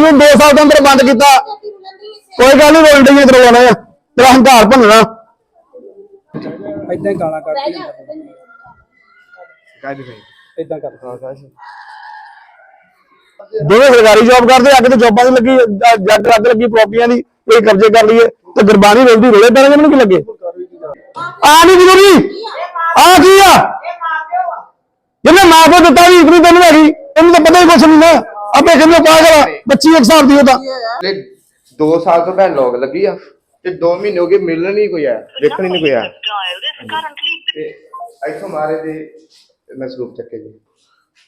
ਨੂੰ 2 ਸਾਲ ਤੋਂ ਅੰਦਰ ਬੰਦ ਕੀਤਾ। ਕੋਈ ਗੱਲ ਨਹੀਂ ਰੋਣ ਡਈ ਕਰਵਾਉਣਾ ਆ। ਤੇਰਾ ਹੰਕਾਰ ਭੰਨਣਾ। ਇਦਾਂ ਹੀ ਗਾਲਾਂ ਕੱਢਦੀ ਕਾਹਦੀ ਸਹੀ ਇਦਾਂ ਕਰਦਾ ਦੋਵੇਂ ਸਰਕਾਰੀ ਜੌਬ ਕਰਦੇ ਅੱਗ ਤੇ ਜੌਬਾਂ ਦੀ ਲੱਗੀ ਜੱਟ ਅੱਗ ਲੱਗੀ ਪ੍ਰਾਪਰਟੀਆਂ ਦੀ ਕੋਈ ਕਬਜ਼ੇ ਕਰ ਲਈਏ ਤੇ ਗੁਰਬਾਣੀ ਰੋਲਦੀ ਰੋਲੇ ਪੈਣਗੇ ਮੈਨੂੰ ਕੀ ਲੱਗੇ? ਆ ਨਹੀਂ ਜ਼ਰੂਰੀ ਆ ਕੀ ਆ? ਜਿਹਨੇ ਮਾਂ ਕੋ ਦਿੱਤਾ ਵੀ ਇਤਨੀ ਤੈਨੂੰ ਹੈਗੀ ਇਹਨੂੰ ਤਾਂ ਪਤਾ ਹੀ ਕੁਛ ਨਹੀਂ ਨਾ। ਆਪੇ ਕਿੰਨੇ ਪਾਗਲ ਬੱਚੀ ਇੱਕ ਹਿਸਾਬ ਦੀ ਉਹ ਤਾਂ। ਤੇ 2 ਸਾਲ ਤੋਂ ਮੈਂ ਲੋਕ ਲੱਗੀ ਆ ਤੇ 2 ਮਹੀਨੇ ਹੋ ਗਏ ਮਿਲਣ ਨਹੀਂ ਕੋਈ ਆਇਆ ਦੇਖਣ ਹੀ ਨਹੀਂ ਕੋਈ ਆਇਆ। ਤੇ ਇੱਥੋਂ ਮਾਰੇ ਦੇ ਮੈਂ ਸਰੂਪ ਚੱਕੇ ਜੀ।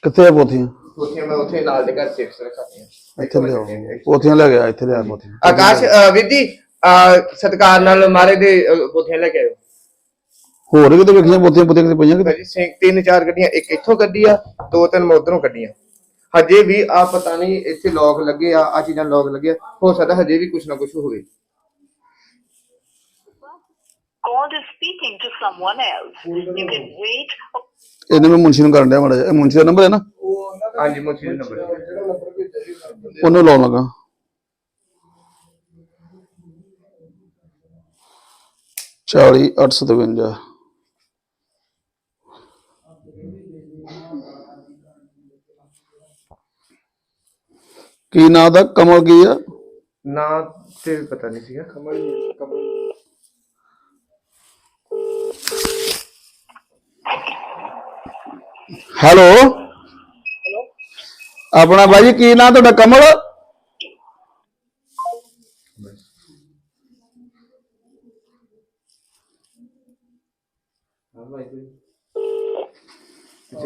ਕਿੱਥੇ ਆ ਪੋਥੀਆਂ? ਉੱਥੇ ਮੈਂ ਉੱਥੇ ਨਾਲ ਦੇ ਘਰ ਸਿਕਸ ਰੱਖਾਤੀਆਂ ਇੱਥੇ ਲਿਆਓ ਪੋਥੀਆਂ ਲੈ ਗਿਆ ਇੱਥੇ ਲਿਆ ਪੋਥੀਆਂ। ਆਕਾਸ਼ ਅ, ਸਤਿਕਾਰ ਨਾਲ ਮਾਰੇ ਦੇ ਪੋਥੀਆਂ ਲੈ ਕੇ ਆਇਓ। ਹੋਰ ਕਿਤੇ ਵੇਖੀਆਂ ਪੋਥੀਆਂ ਪੋਥੀਆਂ ਕਿਤੇ ਪਈਆਂ ਕਿਤੇ? ਸਿੰਘ ਤਿੰਨ ਚਾਰ ਗੱਡੀਆਂ ਇੱਕ ਇੱਥੋਂ ਕੱਢੀ ਆ ਦੋ ਤਿੰਨ ਮੈਂ ਉੱਧਰੋਂ ਕੱਢੀਆਂ। ਹਜੇ ਵੀ ਆ ਪਤਾ ਨਹੀਂ ਇੱਥੇ ਲੋਕ ਲੱਗੇ ਆ ਆ ਚੀਜ਼ਾਂ ਲੋਕ ਲੱਗੇ ਆ ਹੋ ਸਕਦਾ ਹਜੇ ਵੀ ਕੁਝ ਨਾ ਕੁਝ ਹੋਵੇ। God is speaking to someone else. You can wait. ਇਹਨੇ ਮੈਂ ਮੁੰਸ਼ੀ ਨੂੰ ਕਰਨ ਡਿਆ ਮਾੜਾ ਜਿਹਾ। ਇਹ ਮੁੰਸ਼ੀ ਦਾ ਨੰਬਰ ਹੈ ਨਾ? ਹਾਂਜੀ ਮੁੰਸ਼ੀ ਦਾ ਨੰਬਰ ਉਹਨੂੰ ਲਾਉਣ ਲੱਗਾ। ਚਾਲੀ ਅੱਠ ਸਤਵੰਜਾ। ਕੀ ਨਾਂ ਦਾ? ਕਮਲ ਕੀ ਆ? ਨਾ ਤੇ ਪਤਾ ਨਹੀਂ ਸੀਗਾ। ਕਮਲ ਕਮਲ ਹੈਲੋ? ਆਪਣਾ ਬਾਈ ਕੀ ਨਾਂ ਤੁਹਾਡਾ? ਕਮਲ?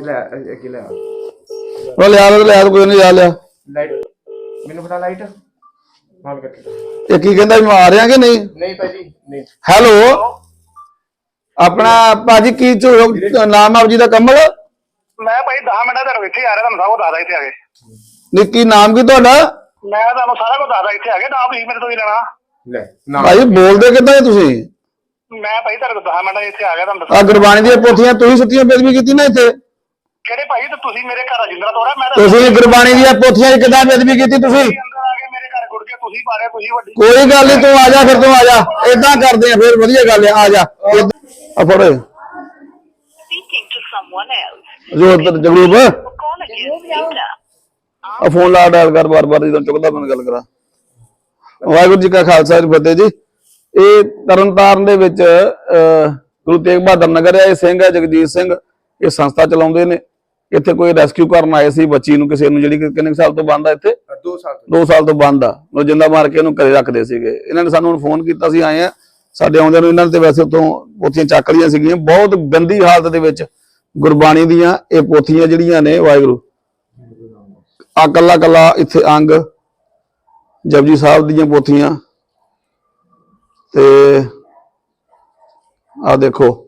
ਲੈ ਅੱਗੇ ਲੈ ਉਹ ਲਿਆ ਲਿਆ ਲਿਆ ਕੋਈ ਨਹੀਂ ਲਿਆ ਲਿਆ। ਲਾਈਟ ਮੈਨੂੰ ਬਤਾ ਲਾਈਟ। ਮਾਲ ਕੱਟ ਇਹ ਕੀ ਕਹਿੰਦਾ ਵੀ ਮਾਰ ਰਿਆ ਕਿ ਨਹੀਂ? ਨਹੀਂ ਭਾਜੀ ਨਹੀਂ। ਹੈਲੋ? ਆਪਣਾ ਭਾਜੀ ਕੀ ਚੋ- ਨਾਮ ਆਪ ਜੀ ਦਾ ਕਮਲ? ਮੈਂ ਭਾਈ 10 ਮਿੰਟਾਂ ਤੱਕ ਇੱਥੇ ਆ ਰਿਹਾ ਤੁਹਾਨੂੰ ਸਭ ਕੁਝ ਦੱਸਦਾ ਇੱਥੇ ਆ ਕੇ। ਨੀ ਕੀ ਨਾਮ ਕੀ ਤੁਹਾਡਾ? ਮੈਂ ਤੁਹਾਨੂੰ ਸਾਰਾ ਕੁਝ ਦੱਸਦਾ ਇੱਥੇ ਆ ਕੇ ਨਾ ਤੁਸੀਂ ਮੇਰੇ ਤੋਂ ਹੀ ਲੈਣਾ। ਲੈ ਨਾ ਭਾਈ ਬੋਲਦੇ ਕਿੱਦਾਂ ਤੁਸੀਂ? ਮੈਂ ਭਾਈ ਤੁਹਾਡੇ ਕੋਲ 10 ਮਿੰਟਾਂ 'ਚ ਇੱਥੇ ਆ ਗਿਆ ਤੁਹਾਨੂੰ ਦੱਸਾਂ ਆ ਗੁਰਬਾਣੀ ਦੀਆਂ ਪੋਥੀਆਂ ਤੁਸੀਂ ਸੁੱਤੀਆਂ ਬੇਦਬੀ ਕੀਤੀ ਨਾ ਇੱਥੇ? ਕਿਹੜੇ ਭਾਈ ਤੇ ਤੁਸੀਂ ਮੇਰੇ ਘਰ ਜਿੰਦਰਾ ਤੋੜਾ ਮੈਂ ਤਾਂ ਤੁਸੀਂ ਗੁਰਬਾਣੀ ਦੀਆਂ ਪੋਥੀਆਂ 'ਚ ਕਿੱਦਾਂ ਬੇਦਬੀ ਕੀਤੀ ਤੁਸੀਂ ਤੁਸੀਂ? ਅੰਦਰ ਆ ਕੇ ਮੇਰੇ ਘਰ ਗੁੜ ਕੇ ਤੁਸੀਂ ਪਾ ਰਹੇ ਤੁਸੀਂ ਵੱਡੀ ਕੋਈ ਗੱਲ ਨਹੀਂ ਤੂੰ ਆ ਜਾ ਫਿਰ ਤੂੰ ਆ ਜਾ। ਏਦਾਂ ਕਰਦੇ ਆ ਫਿਰ ਵਧੀਆ ਗੱਲ ਆ ਆ ਜਾ। ਆ ਫੜ। Speaking to someone else. ਜੋ ਉੱਧਰ ਜਗਰੂਪ। Call again later. ਆ ਫੋਨ ਲਾ ਡਾਇਲ ਕਰ ਬਾਰ ਬਾਰ ਜਦੋਂ ਚੁੱਕਦਾ ਮੈਨੂੰ ਗੱਲ ਕਰਾ। ਵਾਹਿਗੁਰੂ ਜੀ ਕਾ ਖਾਲਸਾ ਜੀ ਫਤਿਹ ਜੀ। ਇਹ ਤਰਨਤਾਰਨ ਦੇ ਵਿੱਚ ਅਹ, ਗੁਰੂ ਤੇਗ ਬਹਾਦਰ ਨਗਰ ਹੈ ਇਹ ਸਿੰਘ ਹੈ ਜਗਜੀਤ ਸਿੰਘ। ਇਹ ਸੰਸਥਾ ਚਲਾਉਂਦੇ ਨੇ। ਇੱਥੇ ਕੋਈ ਰੈਸਕਿਊ ਕਰਨ ਆਏ ਸੀ ਬੱਚੀ ਨੂੰ ਕਿਸੇ ਨੂੰ ਜਿਹੜੀ ਕਿ ਕਿੰਨੇ ਕੁ ਸਾਲ ਤੋਂ ਬੰਦ ਆ ਇੱਥੇ? 2 ਸਾਲ ਤੋਂ। 2 ਸਾਲ ਤੋਂ ਬੰਦ ਆ। ਉਹ ਜਿੰਦਾ ਮਾਰ ਕੇ ਇਹਨੂੰ ਘਰੇ ਰੱਖਦੇ ਸੀਗੇ। ਇਹਨਾਂ ਨੇ ਸਾਨੂੰ ਫੋਨ ਕੀਤਾ ਸੀ ਆਏ ਆ। ਸਾਡੇ ਆਉਂਦਿਆਂ ਨੂੰ ਇਹਨਾਂ ਨੇ ਤੇ ਵੈਸੇ ਉਤੋਂ ਪੋਥੀਆਂ ਚੱਕ ਲਈਆਂ ਸੀਗੀਆਂ। ਬਹੁਤ ਗੰਦੀ ਹਾਲਤ ਦੇ ਵਿੱਚ ਗੁਰਬਾਣੀ ਦੀਆਂ ਇਹ ਪੋਥੀਆਂ ਜਿਹੜੀਆਂ ਨੇ ਵਾਹਿਗੁਰੂ। ਆ ਕੱਲਾ ਕੱਲਾ ਇੱਥੇ ਅੰਗ ਜਪਜੀ ਸਾਹਿਬ ਦੀਆਂ ਪੋਥੀਆਂ। ਤੇ ਆ ਦੇਖੋ।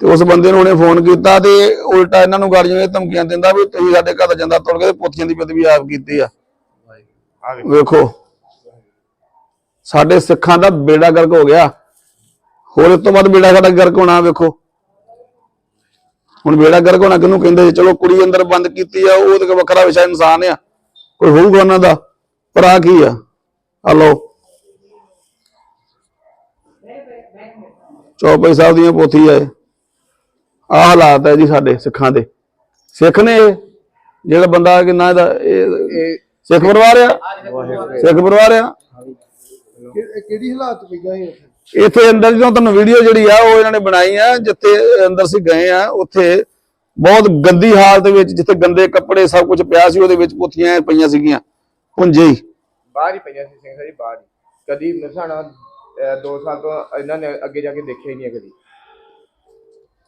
ਤੇ ਉਸ ਬੰਦੇ ਨੂੰ ਉਹਨੇ ਫੋਨ ਕੀਤਾ ਤੇ ਉਲਟਾ ਇਹਨਾਂ ਨੂੰ ਗਾੜੀਆਂ ਇਹ ਧਮਕੀਆਂ ਦਿੰਦਾ ਵੀ ਤੁਸੀਂ ਸਾਡੇ ਘਰ ਦਾ ਜਾਂਦਾ ਤੋੜ ਕੇ ਤੇ ਪੋਥੀਆਂ ਦੀ ਬਦਬੀ ਆਪ ਕੀਤੀ ਆ। ਵੇਖੋ, ਸਾਡੇ ਸਿੱਖਾਂ ਦਾ ਬੇੜਾ ਗਰਕ ਹੋ ਗਿਆ। ਹੋਰ ਇਸ ਤੋਂ ਬਾਅਦ ਬੇੜਾ ਸਾਡਾ ਗਰਕ ਹੋਣਾ, ਵੇਖੋ। ਹੁਣ ਬੇੜਾ ਗਰਕ ਹੋਣਾ ਕਿਹਨੂੰ ਕਹਿੰਦੇ ਜੀ? ਚਲੋ ਕੁੜੀ ਅੰਦਰ ਬੰਦ ਕੀਤੀ ਆ, ਉਹ ਤੇ ਵੱਖਰਾ ਵਿਸ਼ਾ ਇਨਸਾਨ ਆ। ਕੋਈ ਹੋਊਗਾ ਉਹਨਾਂ ਦਾ? ਪਰ ਆ ਕੀ ਆ? ਹਲੋ ਚੌਪਈ ਸਾਹਿਬ ਦੀਆਂ ਪੋਥੀ ਆਏ ਆ ਹਾਲਾਤ ਹੈ ਜੀ ਸਾਡੇ ਸਿੱਖਾਂ ਦੇ। ਸਿੱਖ ਨੇ ਇਹ, ਜਿਹੜਾ ਬੰਦਾ ਕਿੰਨਾ ਇਹਦਾ ਇਹ ਇਹ ਸਿੱਖ ਪਰਿਵਾਰ ਆ? ਸਿੱਖ ਪਰਿਵਾਰ ਆ। ਕਿਹੜੀ ਹਾਲਾਤ ਪਈਆਂ ਸੀ ਇੱਥੇ? ਅੰਦਰ ਜਦੋਂ ਤੁਹਾਨੂੰ ਵੀਡੀਓ ਜਿਹੜੀ ਆ ਉਹ ਇਹਨਾਂ ਨੇ ਬਣਾਈ ਆ ਜਿੱਥੇ ਅੰਦਰ ਸੀ ਗਏ ਆ ਉੱਥੇ ਬਹੁਤ ਗੰਦੀ ਹਾਲਤ ਵਿੱਚ ਜਿੱਥੇ ਗੰਦੇ ਕੱਪੜੇ ਸਭ ਕੁਝ ਪਿਆ ਸੀ ਉਹਦੇ ਵਿੱਚ ਪੁੱਥੀਆਂ ਪਈਆਂ ਸੀਗੀਆਂ ਪੁੰਜੇ ਹੀ। ਬਾਹਰ ਹੀ ਪਈਆਂ ਸੀ ਸਿੰਘ ਸਾਹਿਬ ਬਾਹਰ ਹੀ। ਕਦੀ ਮਿਸਾਣਾ 2 ਸਾਲ ਤੋਂ ਇਹਨਾਂ ਨੇ ਅੱਗੇ ਜਾ ਕੇ ਦੇਖਿਆ ਹੀ ਨਹੀਂ ਹੈ ਕਦੀ।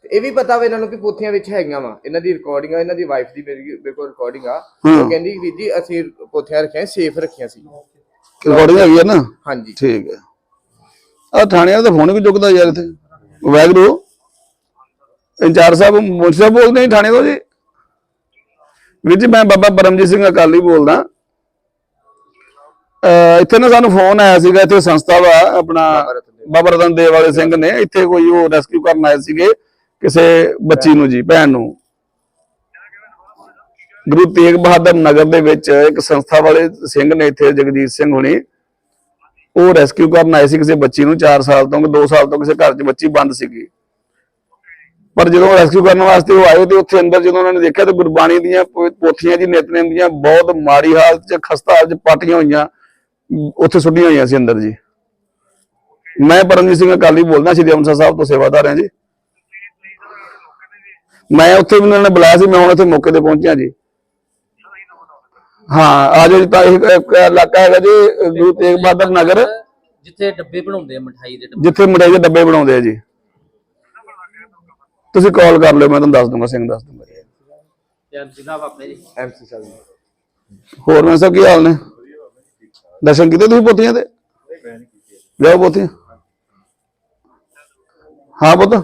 ਤੇ ਇਹ ਵੀ ਪਤਾ ਵਾ ਇਹਨਾਂ ਨੂੰ ਕਿ ਪੋਥੀਆਂ ਵਿੱਚ ਹੈਗੀਆਂ ਵਾ। ਇਹਨਾਂ ਦੀ ਰਿਕਾਰਡਿੰਗ ਆ ਇਹਨਾਂ ਦੀ ਵਾਈਫ ਦੀ ਮੇਰੀ ਮੇਰੇ ਕੋਲ ਰਿਕਾਰਡਿੰਗ ਆ। ਹੂੰ। ਉਹ ਕਹਿੰਦੀ ਵੀ ਜੀ ਅਸੀਂ ਪੋਥੀਆਂ ਰੱਖੀਆਂ ਸੇਫ ਰੱਖੀਆਂ ਸੀ। ਰਿਕਾਰਡਿੰਗ ਹੈਗੀ ਆ ਨਾ? ਹਾਂਜੀ। ਠੀਕ ਹੈ ਆ। ਥਾਣੇ ਵਾਲਾ ਤਾਂ ਫੋਨ ਵੀ ਚੁੱਕਦਾ ਯਾਰ ਇੱਥੇ। ਵੈਗਰੂ। ਇੰਚਾਰਜ ਸਾਹਿਬ ਮੁੰਸ਼ੀ ਸਾਹਿਬ ਬੋਲਦੇ ਨੇ ਥਾਣੇ ਤੋਂ ਜੀ? ਵੀਰ ਜੀ ਮੈਂ ਬਾਬਾ ਪਰਮਜੀਤ ਸਿੰਘ ਅਕਾਲੀ ਬੋਲਦਾ। ਅਹ ਇੱਥੇ ਨਾ ਸਾਨੂੰ ਫੋਨ ਆਇਆ ਸੀਗਾ ਇੱਥੇ ਸੰਸਥਾ ਵਾ ਆਪਣਾ। ਬਾਬਾ ਰਤਨ ਦੇਵ। ਵਾਲੇ ਸਿੰਘ ਨੇ। ਇੱਥੇ ਕੋਈ ਉਹ ਰੈਸਕਿਊ ਕਰਨ ਆਏ ਸੀਗੇ। ਕਿਸੇ ਬੱਚੀ ਨੂੰ ਜੀ, ਭੈਣ ਨੂੰ। ਗੁਰੂ ਤੇਗ ਬਹਾਦਰ ਨਗਰ ਦੇ ਵਿੱਚ ਇੱਕ ਸੰਸਥਾ ਵਾਲੇ ਸਿੰਘ ਨੇ ਇੱਥੇ, ਜਗਜੀਤ ਸਿੰਘ ਹੁਣੀ, ਉਹ ਰੈਸਕਿਊ ਕਰਨ ਆਏ ਸੀ ਕਿਸੇ ਬੱਚੀ ਨੂੰ 4 ਸਾਲ ਤੋਂ 2 ਸਾਲ ਤੋਂ ਕਿਸੇ ਘਰ 'ਚ ਬੱਚੀ ਬੰਦ ਸੀਗੀ। ਪਰ ਜਦੋਂ ਰੈਸਕਿਊ ਕਰਨ ਵਾਸਤੇ ਉਹ ਆਏ ਤੇ ਉੱਥੇ ਅੰਦਰ ਜਦੋਂ ਉਹਨਾਂ ਨੇ ਦੇਖਿਆ ਤੇ ਗੁਰਬਾਣੀ ਦੀਆਂ ਪੋਥੀਆਂ ਜੀ, ਨਿਤਨੇਮ ਦੀਆਂ ਬਹੁਤ ਮਾੜੀ ਹਾਲਤ 'ਚ ਖਸਤਾ ਹਾਲਤ 'ਚ ਪਾਟੀਆਂ ਹੋਈਆਂ, ਉੱਥੇ ਸੁੱਟੀਆਂ ਹੋਈਆਂ ਸੀ ਅੰਦਰ ਜੀ। ਮੈਂ ਪਰਮਜੀਤ ਸਿੰਘ ਅਕਾਲੀ ਬੋਲਦਾ, ਸ਼੍ਰੀ ਅੰਮ੍ਰਿਤਸਰ ਸਾਹਿਬ ਤੋਂ ਸੇਵਾਦਾਰ ਹਾਂ ਜੀ। ਮੈਂ ਉੱਥੇ ਵੀ ਉਹਨਾਂ ਨੇ ਬੁਲਾਇਆ ਸੀ ਮੈਂ ਹੁਣ ਉੱਥੇ ਮੌਕੇ ਤੇ ਪਹੁੰਚਿਆ ਜੀ। ਹਾਂ ਆ ਜਾਓ ਜੀ ਤਾਂ ਇਹ ਇੱਕ ਇਲਾਕਾ ਹੈਗਾ ਜੀ ਗੁਰੂ ਤੇਗ ਬਹਾਦਰ ਨਗਰ। ਜਿੱਥੇ ਡੱਬੇ ਬਣਾਉਂਦੇ ਆ ਮਠਾਈ ਦੇ ਡੱਬੇ। ਜਿੱਥੇ ਮਠਿਆਈ ਦੇ ਡੱਬੇ ਬਣਾਉਂਦੇ ਆ ਜੀ। ਤੁਸੀਂ ਕਾਲ ਕਰ ਲਿਓ ਮੈਂ ਤੁਹਾਨੂੰ ਦੱਸ ਦੂੰਗਾ ਸਿੰਘ ਦੱਸ ਦੂੰਗਾ ਜੀ। ਤੇ ਜਨਾਬ ਆਪਣੇ ਜੀ। ਐਮਸੀ ਸਾਹਿਬ ਹੋਰ ਮੈਂ ਸਭ ਕੀ ਹਾਲ ਨੇ? ਦਰਸ਼ਨ ਕੀਤੇ ਤੁਸੀਂ ਪੋਤੀਆਂ ਤੇ? ਲਿਆਓ ਪੋਤੀਆਂ ਹਾਂ ਪੁੱਤ।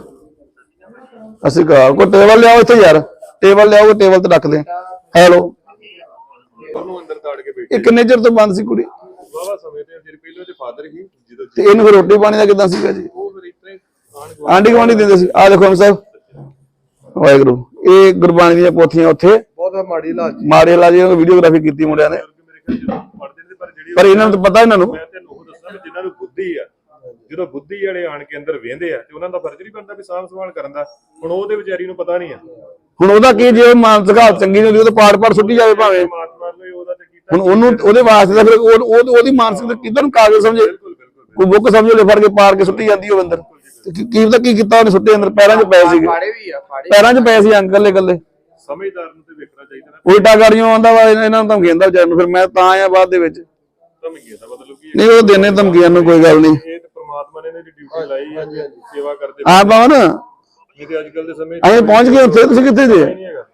ਅਸੀਂ ਕਹਾ ਕੋ ਟੇਬਲ ਲਿਆਓ ਇੱਥੇ ਯਾਰ ਟੇਬਲ ਲਿਆਓ ਟੇਬਲ ਤੇ ਰੱਖ ਦੇ ਹੈਲੋ ਉਹਨੂੰ ਅੰਦਰ ਤਾੜ ਕੇ ਬੈਠੇ ਇਹ ਕਿੰਨੇ ਚਿਰ ਤੋਂ ਬੰਦ ਸੀ ਕੁੜੀ? ਵਾਵਾ ਸਮੇਂ ਤੇ ਫਿਰ ਪਹਿਲਾਂ ਤੇ ਫਾਦਰ ਹੀ ਜਦੋਂ ਤੇ ਇਹਨੂੰ ਫਿਰ ਰੋਟੀ ਪਾਣੀ ਦਾ ਕਿਦਾਂ ਸੀਗਾ ਜੀ? ਉਹ ਫਿਰ ਇਤਨੇ ਆਂਢੀ ਦਿੰਦੇ ਸੀ। ਆ ਦੇਖੋ ਹਮ ਸਾਹਿਬ। ਵਾਹਿਗੁਰੂ। ਇਹ ਗੁਰਬਾਣੀ ਦੀਆਂ ਪੋਥੀਆਂ ਉੱਥੇ। ਬਹੁਤ ਮਾੜੀ ਹਾਲਾਤ ਮਾੜੇ ਹਾਲਾਤ ਜੀ ਵੀਡੀਓਗ੍ਰਾਫੀ ਕੀਤੀ ਮੁੰਡਿਆਂ ਨੇ। ਪਰ ਇਹਨਾਂ ਨੂੰ ਤਾਂ ਪਤਾ ਇਹਨਾਂ ਨੂੰ। ਮੈਂ ਤੈਨੂੰ ਉਹ ਦੱਸਾਂ ਜਿਨ੍ਹਾਂ ਨੂੰ ਬੁੱਧੀ ਆ ਜਦੋਂ ਬੁੱਧੀ ਵਾਲੇ ਆਣ ਕੇ ਅੰਦਰ ਵੇਂਦੇ ਆ ਤੇ ਉਹਨਾਂ ਦਾ ਫਰਜ਼ ਨਹੀਂ ਬਣਦਾ ਵੀ ਸਾਂਭ ਸੰਭਾਲ ਕਰਨ ਦਾ। ਹੁਣ ਉਹਦੇ ਵਿਚਾਰੀ ਨੂੰ ਪਤਾ ਨਹੀਂ ਆ। ਹੁਣ ਉਹਦਾ ਕੀ ਜੇ ਮਾਨਸਿਕ ਹਾਲਤ ਚੰਗੀ ਨਹੀਂ ਹੁੰਦੀ ਉਹ ਤਾਂ ਪਾੜ ਪਾੜ ਸੁੱਟੀ ਜਾਵੇ ਭਾਵੇਂ। ਪਰਮਾਤਮਾ ਨੇ ਉਹਦਾ ਤੇ ਕੀਤਾ ਹੁਣ ਉਹਨੂੰ ਉਹਦੇ ਵਾਸਤੇ ਤਾਂ ਫਿਰ ਉਹ ਉਹ- ਉਹਦੀ ਮਾਨਸਿਕ ਕਿਦਾਂ ਨੂੰ ਕਾਗਜ਼ ਸਮਝੇ? ਬਿਲਕੁਲ ਬਿਲਕੁਲ ਕੋਈ ਬੁੱਕ ਸਮਝੋ ਲੈ ਫੜ ਕੇ ਪਾੜ ਕੇ ਸੁੱਟੀ ਜਾਂਦੀ ਉਹ ਅੰਦਰ। ਤੇ ਕੀ ਕੀ ਪਤਾ ਕੀ ਕੀਤਾ ਉਹਨੇ ਸੁੱਟੇ ਅੰਦਰ ਪੈਰਾਂ 'ਚ ਪਏ ਸੀਗੇ। ਫਾੜੇ ਵੀ ਆ ਫਾੜੇ ਪੈਰਾਂ 'ਚ ਪਏ ਸੀ ਅੰਕਲ ਗੱਲੇ ਸਮਝਦਾਰ ਨੂੰ ਤੇ ਵੇਖਣਾ ਚਾਹੀਦਾ ਨਾ। ਉਲਟਾ ਗਾੜੀਆਂ ਆਉਂਦਾ ਵਾ ਇਹਨਾਂ ਇਹਨਾਂ ਨੂੰ ਧਮਕੀਆਂ ਦਿੰਦਾ ਵਿਚਾਰ ਨੂੰ ਫਿਰ ਮੈਂ ਤਾਂ ਆਇਆ ਬਾਅਦ ਦੇ ਵਿੱਚ। ਧਮਕੀ ਦਾ ਮਤਲਬ ਕੀ ਹੈ? ਨਹੀਂ ਉਹ ਦੇਣੇ ਧਮਕੀਆਂ ਨੂੰ ਕੋਈ ਗੱਲ ਨਹੀਂ। ਇਹ ਪ੍ਰਮਾਤਮਾ ਨੇ ਇਹਦੀ ਡਿਊਟੀ ਲਾਈ ਹੈ ਸੇਵਾ ਕਰਦੇ ਆ ਪਵਨ ਨਹੀਂ ਤੇ ਅੱਜ ਕੱਲ ਦੇ ਸਮੇਂ ਅਸੀਂ ਪਹੁੰਚ ਗਏ ਉੱਥੇ ਤੁਸੀਂ ਕਿੱਥੇ ਜੇ? ਨਹੀਂ ਹੈਗਾ।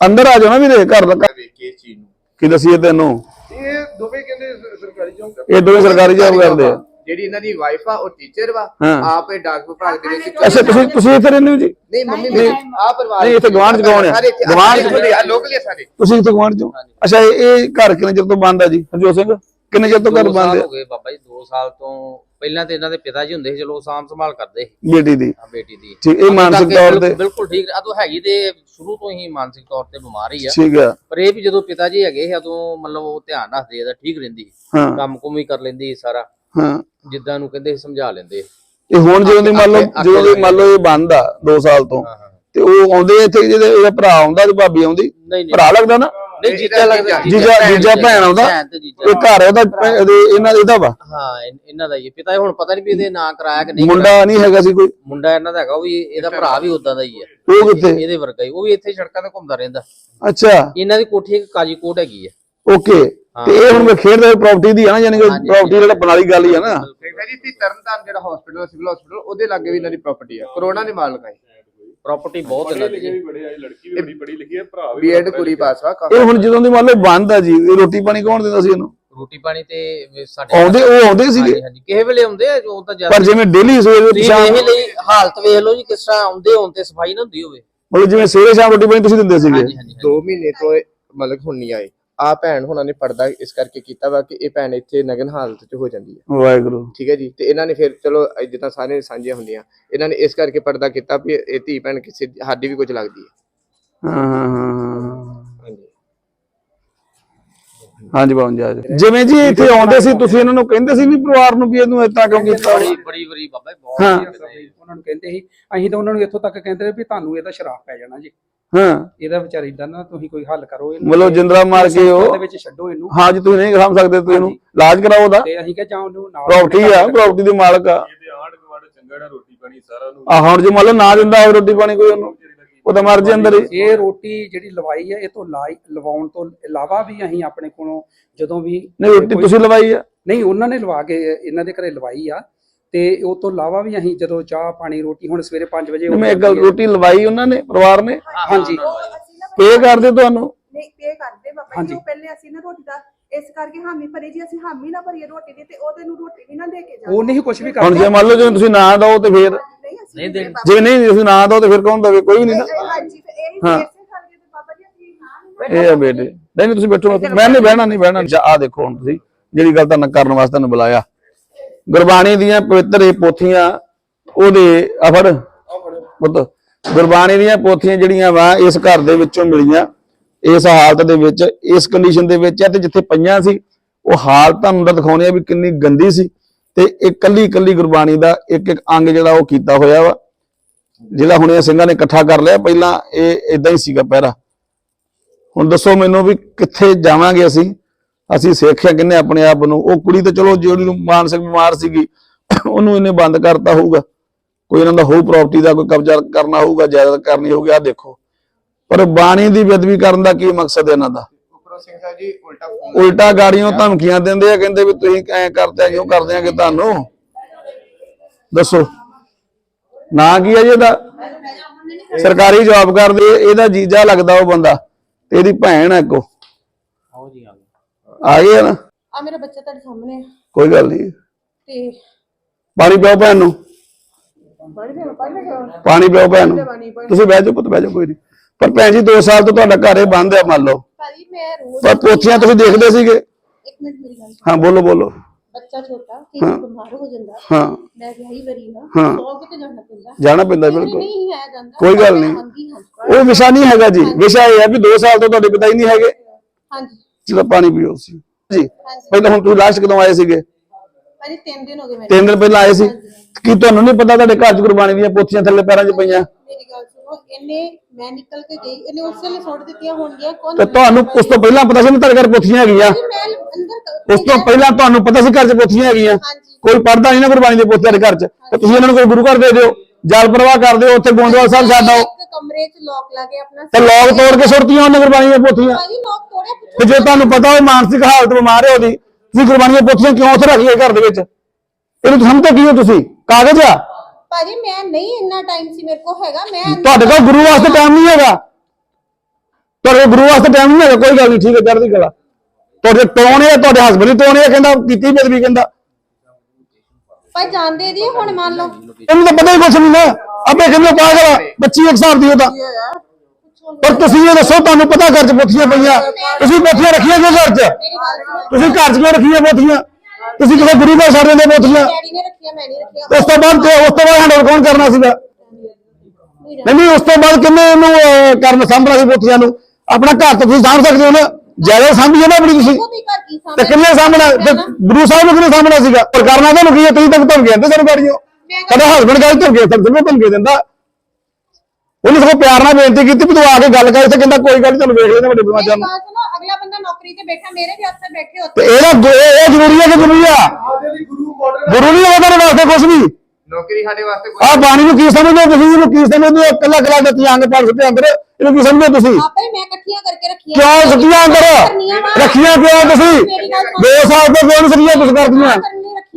ਅੰਦਰ ਆ ਜਾਓ ਨਾ ਵੀਰੇ ਘਰ ਦਾ ਵੇਖ ਕੇ ਇਸ ਚੀਜ਼ ਨੂੰ। ਕੀ ਦਸੀਏ ਤੈਨੂੰ? ਇਹ ਦੋਵੇਂ ਕਹਿੰਦੇ ਸਰਕਾਰੀ ਜੌਬ ਇਹ ਦੋਵੇਂ ਸਰਕਾਰੀ ਜੌਬ ਕਰਦੇ। ਆ। ਜਿਹੜੀ ਇਹਨਾਂ ਦੀ ਵਾਈਫ ਆ ਉਹ ਟੀਚਰ ਵਾ। ਆਪ ਇਹ ਡਾਕ ਵਿਭਾਗ ਦੇ ਵਿੱਚ ਅੱਛਾ ਤੁਸੀਂ ਤੁਸੀਂ ਇੱਥੇ ਰਹਿੰਦੇ ਹੋ ਜੀ? ਨਹੀਂ ਮੰਮੀ ਮੇਰੀ ਆ ਪਰਿਵਾਰ ਨਹੀਂ, ਇੱਥੇ ਗੁਆਂਢ 'ਚ ਕੌਣ ਆ? ਗੁਆਂਢ 'ਚ ਲੋਕਲ ਆ? ਸਾਰੇ। ਤੁਸੀਂ ਇੱਥੇ ਗੁਆਂਢ ਚੋਂ ਅੱਛਾ ਇਹ ਇਹ ਘਰ ਕਿੰਨੇ ਚਿਰ ਤੋਂ ਬੰਦ ਆ ਜੀ? ਹਰਜੋਤ ਸਿੰਘ ਕਿੰਨੇ ਚਿਰ ਤੋਂ ਘਰ ਬੰਦ ਹੋ ਗਏ ਬਾਬਾ ਜੀ 2 ਸਾਲ ਤੋਂ ਪਹਿਲਾਂ ਤੇ ਇਹਨਾਂ ਦੇ ਪਿਤਾ ਜੀ ਹੁੰਦੇ ਸੀ ਚਲੋ ਸਾਂਭ ਸੰਭਾਲ ਕਰਦੇ ਸੀ। ਹੈ ਬੇਟੀ ਦੀ। ਆ ਬੇਟੀ ਦੀ। ਠੀਕ ਇਹ ਮਾਨਸਿਕ ਤੌਰ ਤੇ ਬਿਲਕੁਲ- ਠੀਕ ਆ ਤੋਂ ਹੈਗੀ ਤੇ ਸ਼ੁਰੂ ਤੋਂ ਹੀ ਮਾਨਸਿਕ ਤੌਰ ਤੇ ਬਿਮਾਰ ਹੀ ਆ। ਠੀਕ ਆ। ਪਰ ਇਹ ਵੀ ਜਦੋਂ ਪਿਤਾ ਜੀ ਹੈਗੇ ਸੀ ਉਦੋਂ ਮਤਲਬ ਉਹ ਧਿਆਨ ਰੱਖਦੇ ਇਹਦਾ ਠੀਕ ਰਹਿੰਦੀ। ਹਾਂ। ਕੰਮ ਕੁਮ ਵੀ ਕਰ ਲੈਂਦੀ ਸਾਰਾ। ਹਾਂ। ਜਿੱਦਾਂ ਨੂੰ ਕਹਿੰਦੇ ਸਮਝਾ ਲੈਂਦੇ ਇਹ ਹੁਣ ਜਦੋਂ ਦੀ ਮੰਨ ਲਓ ਜਦੋਂ ਦੀ ਮੰਨ ਲਓ ਇਹ ਬੰਦ ਆ 2 ਸਾਲ ਤੋਂ ਹਾਂ ਹਾਂ। ਤੇ ਉਹ ਆਉਂਦੇ ਇੱਥੇ ਜਿਹਦੇ ਇਹਦਾ ਭਰਾ ਆਉਂਦਾ ਤੇ ਭਾਬੀ ਆਉਂਦੀ। ਭਰਾ ਲੱਗਦਾ ਨਾ? ਨਹੀਂ ਜੀਜਾ ਲੱਗਦਾ। ਜੀਜਾ ਜੀਜਾ ਭੈਣ ਆਉਂਦਾ ਭੈਣ ਤੇ ਜੀਜਾ। ਇਹ ਘਰ ਇਹਦਾ ਇਹਦੇ ਇਹਨਾਂ ਇਹਦਾ ਵਾ? ਹਾਂ ਇਨ- ਇਹਨਾਂ ਦਾ ਹੀ ਹੈ। ਪਿਤਾ ਹੁਣ ਪਤਾ ਨਹੀਂ ਵੀ ਇਹਦੇ ਨਾਂ ਕਰਾਇਆ ਕਿ ਨਹੀਂ ਮੁੰਡਾ ਨਹੀਂ ਹੈਗਾ ਸੀ ਕੋਈ। ਮੁੰਡਾ ਇਹਨਾਂ ਦਾ ਹੈਗਾ ਉਹ ਵੀ ਇਹਦਾ ਭਰਾ ਵੀ ਉਦਾਂ ਦਾ ਹੀ ਹੈ ਉਹ ਕਿੱਥੇ? ਇਹਦੇ ਵਰਗਾ ਹੀ ਉਹ ਵੀ ਇੱਥੇ ਸੜਕਾਂ ਤੇ ਘੁੰਮਦਾ ਰਹਿੰਦਾ। ਅੱਛਾ। ਇਹਨਾਂ ਦੀ ਕੋਠੀ ਇੱਕ ਕਾਜੀ ਕੋਟ ਹੈਗੀ ਹੈ ਓਕੇ। ਤੇ ਇਹ ਹੁਣ ਮੈਂ ਖੇਡਦਾ ਪ੍ਰਾਪਰਟੀ ਦੀ ਆ ਨਾ ਯਾਨੀ ਕਿ ਪ੍ਰਾਪਰਟੀ ਜਿਹੜਾ ਬਣਾ ਲਈ ਗੱਲ ਹੀ ਆ ਨਾ। ਦੇਖਦਾ ਜੀ ਇੱਥੇ ਤਰਨਤਾਰਨ ਜਿਹੜਾ ਹਸਪੀਟਲ ਸਿਵਲ ਹਸਪੀਟਲ ਉਹਦੇ ਲਾਗੇ ਵੀ ਇਹਨਾਂ ਦੀ ਪ੍ਰਾਪਰਟੀ ਆ। ਕਰੋਨਾ ਦੇ ਮਾਲਕ ਆ ਪ੍ਰਾਪਰਟੀ ਬਹੁਤ ਇਹਨਾਂ ਦੀ ਜੀ ਵੀ ਬੜੇ ਆਏ ਲੜਕੀ ਵੀ ਬੜੀ ਪੜ੍ਹੀ ਲਿਖੀ ਹੈ ਭਰਾ ਵੀ ਬੀਐਡ ਕੁੜੀ ਪਾਸ ਵਾ ਕਾਫੀ ਇਹ ਹੁਣ ਜਦੋਂ ਦੀ ਮੰਨ ਲਓ ਬੰਦ ਆ ਜੀ ਇਹ ਰੋਟੀ ਪਾਣੀ ਕੌਣ ਦਿੰਦਾ ਸੀ ਇਹਨੂੰ? ਰੋਟੀ ਪਾਣੀ ਤੇ ਸਾਡੇ ਆਉਂਦੇ ਉਹ ਆਉਂਦੇ ਸੀਗੇ? ਹਾਂਜੀ ਕਿਸੇ ਵੇਲੇ ਆਉਂਦੇ ਆ ਉਹ ਤਾਂ ਪਰ ਜਿਵੇਂ ਡੇਲੀ ਸਵੇਰੇ ਤੁਸੀਂ ਸ਼ਾਮ ਇਹ ਲਈ ਹਾਲਤ ਵੇਖ ਲਓ ਜੀ ਕਿਸ ਤਰ੍ਹਾਂ ਆਉਂਦੇ ਹੋਣ ਤੇ ਸਫ਼ਾਈ ਨਾ ਹੁੰਦੀ ਹੋਵੇ। ਮਤਲਬ ਜਿਵੇਂ ਸਵੇਰੇ ਸ਼ਾਮ ਰੋਟੀ ਪਾਣੀ ਤੁਸੀਂ ਦਿੰਦੇ ਸੀਗੇ? ਹਾਂਜੀ ਹਾਂਜੀ ਹਾਂਜੀ। 2 ਮਹੀਨੇ ਤੋਂ ਇਹ ਮਤਲਬ ਹੁਣ ਨਹੀਂ ਆਏ। ਆ ਭੈਣ ਹੁਣਾਂ ਨੇ ਪਰਦਾ ਇਸ ਕਰਕੇ ਕੀਤਾ ਵਾ ਕਿ ਇਹ ਭੈਣ ਇੱਥੇ ਨਗਨ ਹਾਲਤ 'ਚ ਹੋ ਜਾਂਦੀ ਹੈ ਵਾਹਿਗੁਰੂ। ਠੀਕ ਹੈ ਜੀ? ਤੇ ਇਹਨਾਂ ਨੇ ਫਿਰ ਚਲੋ ਜਿੱਦਾਂ ਸਾਰੇ ਸਾਂਝੀਆਂ ਹੁੰਦੀਆਂ ਇਹਨਾਂ ਨੇ ਇਸ ਕਰਕੇ ਪਰਦਾ ਕੀਤਾ ਵੀ ਇਹ ਧੀ ਭੈਣ ਕਿਸੇ ਦੀ- ਸਾਡੀ ਵੀ ਕੁਝ ਲੱਗਦੀ ਹੈ ਹਾਂ ਹਾਂ ਹਾਂ, ਹਾਂ। ਹਾਂਜੀ। ਹਾਂਜੀ ਬਾਬੂ ਜੀ ਆ ਜਾਓ। ਜਿਵੇਂ ਜੀ ਇੱਥੇ ਆਉਂਦੇ ਸੀ ਤੁਸੀਂ ਇਹਨਾਂ ਨੂੰ ਕਹਿੰਦੇ ਸੀ ਵੀ ਪਰਿਵਾਰ ਨੂੰ ਵੀ ਇਹਨੂੰ ਇਦਾਂ ਕਿਉਂ ਕੀਤਾ? ਬੜੀ ਬੜੀ ਬੜੀ ਬਾਬਾ ਜੀ, ਬਹੁਤ ਹਾਂ। ਵਧੀਆ ਉਹਨਾਂ ਨੂੰ ਕਹਿੰਦੇ ਸੀ। ਅਸੀਂ ਤਾਂ ਉਹਨਾਂ ਨੂੰ ਇੱਥੋਂ ਤੱਕ ਕਹਿੰਦੇ ਵੀ ਤੁਹਾਨੂੰ ਇਹਦਾ ਸ਼ਰਾਪ ਪੈ ਜਾਣਾ ਜੀ। ਹਾਂ। ਇਹਦਾ ਵਿਚਾਰੀ ਦਾ ਨਾ ਤੁਸੀਂ ਕੋਈ ਹੱਲ ਕਰੋ ਇਹਨੂੰ ਮਤਲਬ ਜਿੰਦਰਾ ਮਾਰ ਕੇ ਉਹ ਦੇ ਵਿੱਚ ਛੱਡੋ ਇਹਨੂੰ। ਹਾਂ ਜੀ ਤੁਸੀਂ ਨਹੀਂ ਸਮਝ ਸਕਦੇ ਤੁਸੀਂ ਇਹਨੂੰ ਇਲਾਜ ਕਰਾਓ ਉਹਦਾ। ਤੇ ਅਸੀਂ ਕਿਹਾ ਜਾਂ ਉਹਨੂੰ ਨਾਲ ਪ੍ਰਾਪਰਟੀ ਆ ਪ੍ਰਾਪਰਟੀ ਦੇ ਮਾਲਕ ਆ। ਇਹਦੇ ਆਂਢ ਗੁਆਂਢ ਚੰਗਾ ਜਿਹੜਾ ਰੋਟੀ ਪਾਣੀ ਸਾਰਾ ਨੂੰ। ਆ ਹੁਣ ਜੇ ਮੰਨ ਲਓ ਨਾ ਦਿੰਦਾ ਹੋਵੇ ਰੋਟੀ ਪਾਣੀ ਕੋਈ ਉਹਨੂੰ ਉਹ ਤਾਂ ਮਰ ਜੇ ਅੰਦਰ ਹੀ। ਇਹ ਰੋਟੀ ਜਿਹੜੀ ਲਵਾਈ ਹੈ ਇਹ ਤੋਂ ਲਾਈ ਲਵਾਉਣ ਤੋਂ ਇਲਾਵਾ ਵੀ ਅਸੀਂ ਆਪਣੇ ਕੋਲੋਂ ਜਦੋਂ ਵੀ ਨਹੀਂ ਰੋਟੀ ਤੁਸੀਂ ਲਵਾਈ ਆ। ਨਹੀਂ ਉਹਨਾਂ ਨੇ ਲਵਾ ਕੇ ਇਹਨਾਂ ਦੇ ਘਰੇ ਲਵਾਈ ਆ। ਤੇ ਉਹ ਤੋਂ ਇਲਾਵਾ ਵੀ ਅਸੀਂ ਜਦੋਂ ਚਾਹ ਪਾਣੀ ਰੋਟੀ ਹੁਣ ਸਵੇਰੇ 5 ਵਜੇ ਮੈਂ ਇੱਕ ਗੱਲ ਰੋਟੀ ਲਵਾਈ ਉਹਨਾਂ ਨੇ ਪਰਿਵਾਰ ਨੇ? ਹਾਂਜੀ। ਪੇ ਕਰਦੇ ਤੁਹਾਨੂੰ? ਨਹੀਂ ਪੇ ਕਰਦੇ ਬਾਬਾ। ਜੀ ਉਹ ਪਹਿਲੇ ਅਸੀਂ ਨਾ ਰੋਟੀ ਦਾ ਇਸ ਕਰਕੇ ਹਾਮੀ ਭਰੀ ਜੀ ਅਸੀਂ ਹਾਮੀ ਨਾ ਭਰੀਏ ਰੋਟੀ ਦੀ ਤੇ ਉਹ ਤੈਨੂੰ ਰੋਟੀ ਵੀ ਨਾ ਦੇ ਕੇ ਜਾ ਉਹ ਨਹੀਂ ਕੁਝ ਵੀ ਹੁਣ ਕਰਦੇ। ਜੇ ਮੰਨ ਲਓ ਜੇ ਤੁਸੀਂ ਨਾ ਦਿਓ ਤੇ ਫਿਰ ਨਹੀਂ ਦੇ। ਜੇ ਨਹੀਂ ਤੁਸੀਂ ਨਾ ਦਿਓ ਤੇ ਫਿਰ ਕੌਣ ਦੇਵੇ? ਕੋਈ ਵੀ ਨਹੀਂ ਨਾ। ਬਾਬਾ ਹਾਂਜੀ ਤੇ ਇਹ ਹਾਂ। ਇਸੇ ਕਰਕੇ ਤੇ ਬਾਬਾ ਜੀ ਅਸੀਂ ਨਾ ਨਹੀਂ ਇਹ ਆ ਬੇਟੇ। ਨਹੀਂ ਨਹੀਂ ਤੁਸੀਂ ਬੈਠੋ। ਮੈਂ ਨਹੀਂ ਬਹਿਣਾ ਨਹੀਂ ਬਹਿਣਾ। ਆ ਦੇਖੋ ਹੁਣ ਤੁਸੀਂ ਜਿਹੜੀ ਗੱਲ ਤੁਹਾਨੂੰ ਕਰਨ ਵਾਸਤੇ ਤੁਹਾਨੂੰ ਬੁਲਾਇਆ। ਗੁਰਬਾਣੀ ਦੀਆਂ ਪਵਿੱਤਰ ਇਹ ਪੋਥੀਆਂ, ਉਹਦੇ ਆ ਪੁੱਤ, ਗੁਰਬਾਣੀ ਦੀਆਂ ਪੋਥੀਆਂ ਜਿਹੜੀਆਂ ਵਾ, ਇਸ ਘਰ ਦੇ ਵਿੱਚੋਂ ਮਿਲੀਆਂ। ਇਸ ਹਾਲਤ ਦੇ ਵਿੱਚ, ਇਸ ਕੰਡੀਸ਼ਨ ਦੇ ਵਿੱਚ ਹੈ ਤੇ ਜਿੱਥੇ ਪਈਆਂ ਸੀ, ਉਹ ਹਾਲਤ ਤੁਹਾਨੂੰ ਅੰਦਰ ਆ ਵੀ ਕਿੰਨੀ ਗੰਦੀ ਸੀ। ਤੇ ਇਹ ਕੱਲੀ ਕੱਲੀ ਗੁਰਬਾਣੀ ਦਾ ਇੱਕ ਇੱਕ ਅੰਗ ਜਿਹੜਾ ਉਹ ਕੀਤਾ ਹੋਇਆ ਵਾ। ਜਿਹੜਾ ਹੁਣ ਇਹ ਸਿੰਘਾਂ ਨੇ ਇਕੱਠਾ ਕਰ ਲਿਆ, ਪਹਿਲਾਂ ਇਹ ਇਦਾਂ ਹੀ ਸੀਗਾ ਪਹਿਰਾ। ਹੁਣ ਦੱਸੋ ਮੈਨੂੰ ਵੀ ਕਿੱਥੇ ਜਾਵਾਂਗੇ ਅਸੀਂ? ਅਸੀਂ ਸਿੱਖਿਆ ਕਿੰਨੇ ਆਪਣੇ ਆਪ ਨੂੰ? ਉਹ ਕੁੜੀ ਤਾਂ ਚਲੋ ਜਿਹੜੀ ਨੂੰ ਮਾਨਸਿਕ ਬਿਮਾਰ ਸੀਗੀ ਉਹਨੂੰ ਇਹਨੇ ਬੰਦ ਕਰਤਾ ਹੋਊਗਾ। ਕੋਈ ਇਹਨਾਂ ਦਾ ਹੋਊ ਪ੍ਰਾਪਰਟੀ ਦਾ ਕੋਈ ਕਬਜ਼ਾ ਕਰਨਾ ਹੋਊਗਾ ਜਾਇਦਾਦ ਕਰਨੀ ਹੋਊਗੀ ਆ ਦੇਖੋ। ਪਰ ਬਾਣੀ ਦੀ ਬੇਅਦਬੀ ਕਰਨ ਦਾ ਕੀ ਮਕਸਦ ਹੈ ਇਹਨਾਂ ਦਾ? ਉੱਪਰੋਂ ਸਿੰਘ ਸਾਹਿਬ ਜੀ ਉਲਟਾ ਗਾੜੀਆਂ ਧਮਕੀਆਂ ਦਿੰਦੇ ਆ ਕਹਿੰਦੇ ਵੀ ਤੁਸੀਂ ਐ ਕਰਦੇ ਆ ਕਿਉਂ ਕਰਦੇ ਆ ਕਿ ਤੁਹਾਨੂੰ? ਦੱਸੋ। ਨਾਂ ਕੀ ਹੈ ਜੀ ਇਹਦਾ? ਸਰਕਾਰੀ ਜੌਬ ਕਰਦੇ ਇਹਦਾ ਜੀਜਾ ਲੱਗਦਾ ਉਹ ਬੰਦਾ ਤੇ ਇਹਦੀ ਭੈਣ ਹੈ ਕੋ ਆ ਗਏ ਆ ਨਾ? ਆ ਮੇਰਾ ਬੱਚਾ ਤੁਹਾਡੇ ਸਾਹਮਣੇ ਹੈ ਕੋਈ ਗੱਲ ਨਹੀਂ। ਤੇ ਪਾਣੀ ਪਿਓ ਭੈਣ ਨੂੰ। ਪੜ੍ਹ ਗਿਆ ਪੜ੍ਹ ਗਿਆ ਪਾਣੀ ਪਿਓ ਭੈਣ ਨੂੰ। ਤੁਸੀਂ ਬਹਿ ਜਾਓ ਪੁੱਤ ਬਹਿ ਜਾਓ ਕੋਈ ਨਹੀਂ। ਪਰ ਭੈਣ ਜੀ 2 ਸਾਲ ਤੋਂ ਤੁਹਾਡਾ ਘਰ ਇਹ ਬੰਦ ਹੈ ਮੰਨ ਲਓ। ਭਾਜੀ ਮੈਂ ਰੋਜ਼ ਪਰ ਪੋਥੀਆਂ ਤੁਸੀਂ ਦੇਖਦੇ ਸੀਗੇ? ਇੱਕ ਮਿੰਟ ਮੇਰੀ ਗੱਲ ਸੁਣੋ। ਹਾਂ ਬੋਲੋ ਬੋਲੋ। ਬੱਚਾ ਛੋਟਾ ਵਾਰ ਬਿਮਾਰ ਹੋ ਜਾਂਦਾ। ਹਾਂ। ਮੈਂ ਵਿਆਹੀ ਵਰੀ ਹਾਂ ਹਾਂ। ਸੌ ਕਿਤੇ ਜਾਣਾ ਪੈਂਦਾ। ਜਾਣਾ ਪੈਂਦਾ ਬਿਲਕੁਲ। ਨਹੀਂ ਆਇਆ ਜਾਂਦਾ। ਕੋਈ ਗੱਲ ਨਹੀਂ। ਹਾਂਜੀ ਹਾਂਜੀ। ਉਹ ਵਿਸ਼ਾ ਨਹੀਂ ਹੈਗਾ ਜੀ। ਵਿਸ਼ਾ ਇਹ ਹੈ ਵੀ 2 ਸਾਲ ਤੋਂ ਤੁਹਾਡੇ ਪਿਤਾ ਹੀ ਨਹੀਂ ਹੈਗੇ। ਹਾਂਜੀ। ਚਲੋ ਪਾਣੀ ਪੀਓ ਸੀ ਜੀ। ਪਹਿਲਾਂ ਹੁਣ ਤੁਸੀਂ ਲਾਸਟ ਕਦੋਂ ਆਏ ਸੀਗੇ? ਭਾਜੀ ਤਿੰਨ ਦਿਨ ਹੋ ਗਏ ਮੇਰੇ ਤਿੰਨ ਦਿਨ ਪਹਿਲਾਂ ਆਏ ਸੀ। ਕੀ ਤੁਹਾਨੂੰ ਨਹੀਂ ਪਤਾ ਤੁਹਾਡੇ ਘਰ 'ਚ ਗੁਰਬਾਣੀ ਦੀਆਂ ਪੋਥੀਆਂ ਥੱਲੇ ਪੈਰਾਂ 'ਚ ਪਈਆਂ? ਮੇਰੀ ਗੱਲ ਸੁਣੋ ਇਹਨੇ ਮੈਂ ਨਿਕਲ ਕੇ ਗਈ ਇਹਨੇ ਉਸ ਵੇਲੇ ਸੁੱਟ ਦਿੱਤੀਆਂ ਹੋਣਗੀਆਂ ਕੌਣ ਤੇ ਤੁਹਾਨੂੰ ਉਸ ਤੋਂ ਪਹਿਲਾਂ ਪਤਾ ਸੀ ਨਾ ਤੁਹਾਡੇ ਘਰ ਪੋਥੀਆਂ ਹੈਗੀਆਂ? ਮੈਂ ਅੰਦਰ ਉਸ ਤੋਂ ਪਹਿਲਾਂ ਤੁਹਾਨੂੰ ਪਤਾ ਸੀ ਘਰ 'ਚ ਪੋਥੀਆਂ ਹੈਗੀਆਂ? ਹਾਂਜੀ। ਕੋਈ ਪੜਦਾ ਨਹੀਂ ਨਾ ਗੁਰਬਾਣੀ ਦੇ ਪੋਥੀਆਂ ਦੇ ਘਰ 'ਚ। ਤੇ ਤੁਸੀਂ ਇਹਨਾਂ ਨੂੰ ਕੋਈ ਗੁਰੂ ਘਰ ਦੇ ਦਿਓ ਜਲ ਪ੍ਰਵਾਹ ਕਰ ਦਿਓ ਉੱਥੇ ਗੋਂਦਵਾਲ ਸਾਹਿਬ ਛੱਡ ਆਓ। ਕਮਰੇ 'ਚ ਲੋਕ ਲਾ ਕੇ ਆਪਣਾ ਤੇ ਲੋਕ ਤੋੜ ਕੇ ਸੁੱਟਤੀਆਂ ਉਹਨਾਂ ਗੁਰਬਾਣੀ ਦੀਆਂ ਪੋਥੀਆਂ। ਭਾਜੀ ਲੋਕ ਤੋੜਿਆ ਤੇ ਪੁੱਛੋ ਜੇ ਤੁਹਾਨੂੰ ਪਤਾ ਉਹ ਮਾਨਸਿਕ ਹਾਲਤ ਬਿਮਾਰ ਹੈ ਉਹਦੀ ਤੁਸੀਂ ਗੁਰਬਾਣੀ ਦੀਆਂ ਪੋਥੀਆਂ ਕਿਉਂ ਉੱਥੇ ਰੱਖੀਆਂ ਘਰ ਦੇ ਵਿੱਚ? ਇਹਨੂੰ ਸਮਝਦੇ ਕੀ ਹੋ ਤੁਸੀਂ? ਕਾਗਜ਼ ਆ? ਭਾਜੀ ਮੈਂ ਨਹੀਂ ਇੰਨਾ ਟਾਈਮ ਸੀ ਮੇਰੇ ਕੋਲ ਹੈਗਾ ਮੈਂ ਅੰਦਰ- ਤੁਹਾਡੇ ਕੋਲ ਗੁਰੂ ਵਾਸਤੇ ਟਾਈਮ ਨਹੀਂ ਹੈਗਾ। ਤੁਹਾਡੇ ਕੋਲ ਗੁਰੂ ਵਾਸਤੇ ਟਾਈਮ ਨਹੀਂ ਹੈਗਾ ਕੋਈ ਗੱਲ ਨਹੀਂ ਠੀਕ ਹੈ ਚੜ੍ਹਦੀ ਕਲਾ। ਤੁਹਾਡੇ ਟੋਨ ਹੈ ਤੁਹਾਡੇ ਹਸਬੰਦ ਦੀ ਟੋਨ ਹੈ ਕਹਿੰਦਾ ਕੀਤੀ ਬੇਦਬੀ ਕਹਿੰਦਾ। ਭਾਈ ਜਾਣਦੇ ਜੀ ਹੁਣ ਮੰਨ ਲਓ। ਇਹਨੂੰ ਤਾਂ ਪਤਾ ਹੀ ਕੁਛ ਨਹੀਂ ਨਾ। ਆਪੇ ਕਹਿੰਦੇ ਪਾਗਲ ਆ, ਬੱਚੀ ਇੱਕ ਹਿਸਾਬ ਦੀ ਉਹ ਤਾਂ ਪਰ ਤੁਸੀਂ ਇਹ ਦੱਸੋ ਤੁਹਾਨੂੰ ਪਤਾ ਘਰ 'ਚ ਪੋਥੀਆਂ ਪਈਆਂ। ਤੁਸੀਂ ਪੋਥੀਆਂ ਰੱਖੀਆਂ ਕਿਉਂ ਘਰ 'ਚ? ਤੁਸੀਂ ਘਰ 'ਚ ਕਿਉਂ ਰੱਖੀਆਂ ਪੋਥੀਆਂ? ਤੁਸੀਂ ਕਿਸੇ ਗੁਰੂ ਘਰ ਛੱਡ ਦਿੰਦੇ ਪੋਥੀਆਂ। ਡੈਡੀ ਨੇ ਰੱਖਿਆ ਮੈਂ ਨਹੀਂ ਰੱਖਿਆ। ਉਸ ਤੋਂ ਬਾਅਦ ਤੇ ਉਸ ਤੋਂ ਬਾਅਦ ਹੈਂਡਓਵਰ ਕੌਣ ਕਰਨਾ ਸੀਗਾ? ਨਹੀਂ ਨਹੀਂ ਉਸ ਤੋਂ ਬਾਅਦ ਕਿੰਨੇ ਇਹਨੂੰ ਅਹ, ਕਰਨ ਸਾਂਭਣਾ ਸੀ ਪੋਥੀਆਂ ਨੂੰ? ਆਪਣਾ ਘਰ ਤਾਂ ਤੁਸੀਂ ਸਾਂਭ ਸਕਦੇ ਹੋ ਨਾ। ਜ਼ਿਆਦਾ ਸਾਂਭੀਏ ਨਾ ਆਪਣੀ ਤੁਸੀਂ। ਉਹ ਵੀ ਘਰ ਕੀ ਤੇ ਸਾਹਮਣੇ ਕਿੰਨੇ ਸਾਹਮਣਾ ਤੇ ਗੁਰੂ ਸਾਹਿਬ ਨੂੰ ਕਿੰਨੇ ਸਾਹਮਣਾ ਸੀਗਾ? ਪਰ ਕਰਨਾ ਤੁਹਾਨੂੰ ਕੀ ਹੈ? ਤੁਸੀਂ ਤੱਕ ਧਮਕੀ ਦਿੰਦੇ ਸਾਨੂੰ ਗਾੜੀਓ ਕਦੇ ਹਸਬੰਡ ਗੱਲ ਧਮਕੀ ਮੈਂ ਧਮਕੀ ਦਿੰਦਾ। ਉਹਨੇ ਸਗੋਂ ਪਿਆਰ ਨਾਲ ਬੇਨਤੀ ਕੀਤੀ ਵੀ ਤੂੰ ਆ ਕੇ ਗੱਲ ਕਰ ਇੱਥੇ ਕਹਿੰਦਾ ਕੋਈ ਗੱਲ ਨੀ ਤੁਹਾਨੂੰ ਵੇਖ ਲੈਣਾ ਵੱਡੇ ਬਿਮਾਰ ਮੇਰੀ ਜਾਨ ਗੱਲ ਸੁਣੋ ਅਗਲਾ ਬੰਦਾ ਨੌਕਰੀ ਤੇ ਬੈਠਾ ਮੇਰੇ ਵੀ ਅਫਸਰ ਬੈਠੇ ਤੇ ਹੁੰਦੇ ਇਹਦਾ ਗੁ- ਇਹ ਜ਼ਰੂਰੀ ਹੈ ਕਿ ਜ਼ਰੂਰੀ ਆ? ਗੁਰੂ ਨਹੀਂ ਉਹਦੇ ਵਾਸਤੇ ਕੁਝ ਵੀ। ਨੌਕਰੀ ਸਾਡੇ ਵਾਸਤੇ ਕੋਈ ਆ ਬਾਣੀ ਨੂੰ ਕੀ ਸਮਝਦੇ ਹੋ ਤੁਸੀਂ? ਇਹਨੂੰ ਕੀ ਸਮਝਦੇ ਹੋ? ਕੱਲਾ ਕੱਲਾ ਦੇ ਸੁੱਤੇ ਅੰਦਰ ਇਹਨੂੰ ਕੀ ਸਮਝਦੇ ਹੋ ਤੁਸੀਂ? ਆਪੇ ਮੈਂ ਇਕੱਠੀਆਂ ਕਰਕੇ ਰੱਖੀਆਂ। ਕਿਉਂ ਸੁੱਤੀਆਂ ਅੰਦਰ। ਰੱਖੀਆਂ ਕਿਉਂ ਤੁਸੀਂ? ਮੇਰੀ ਗੱਲ ਸੁਣੋ। ਦੋ ਸਾਲ ਤੋਂ ਕਿਉਂ ਨਹੀਂ ਸੁੱਤੀਆਂ ਤੁਸੀਂ ਕਰਦੀਆਂ?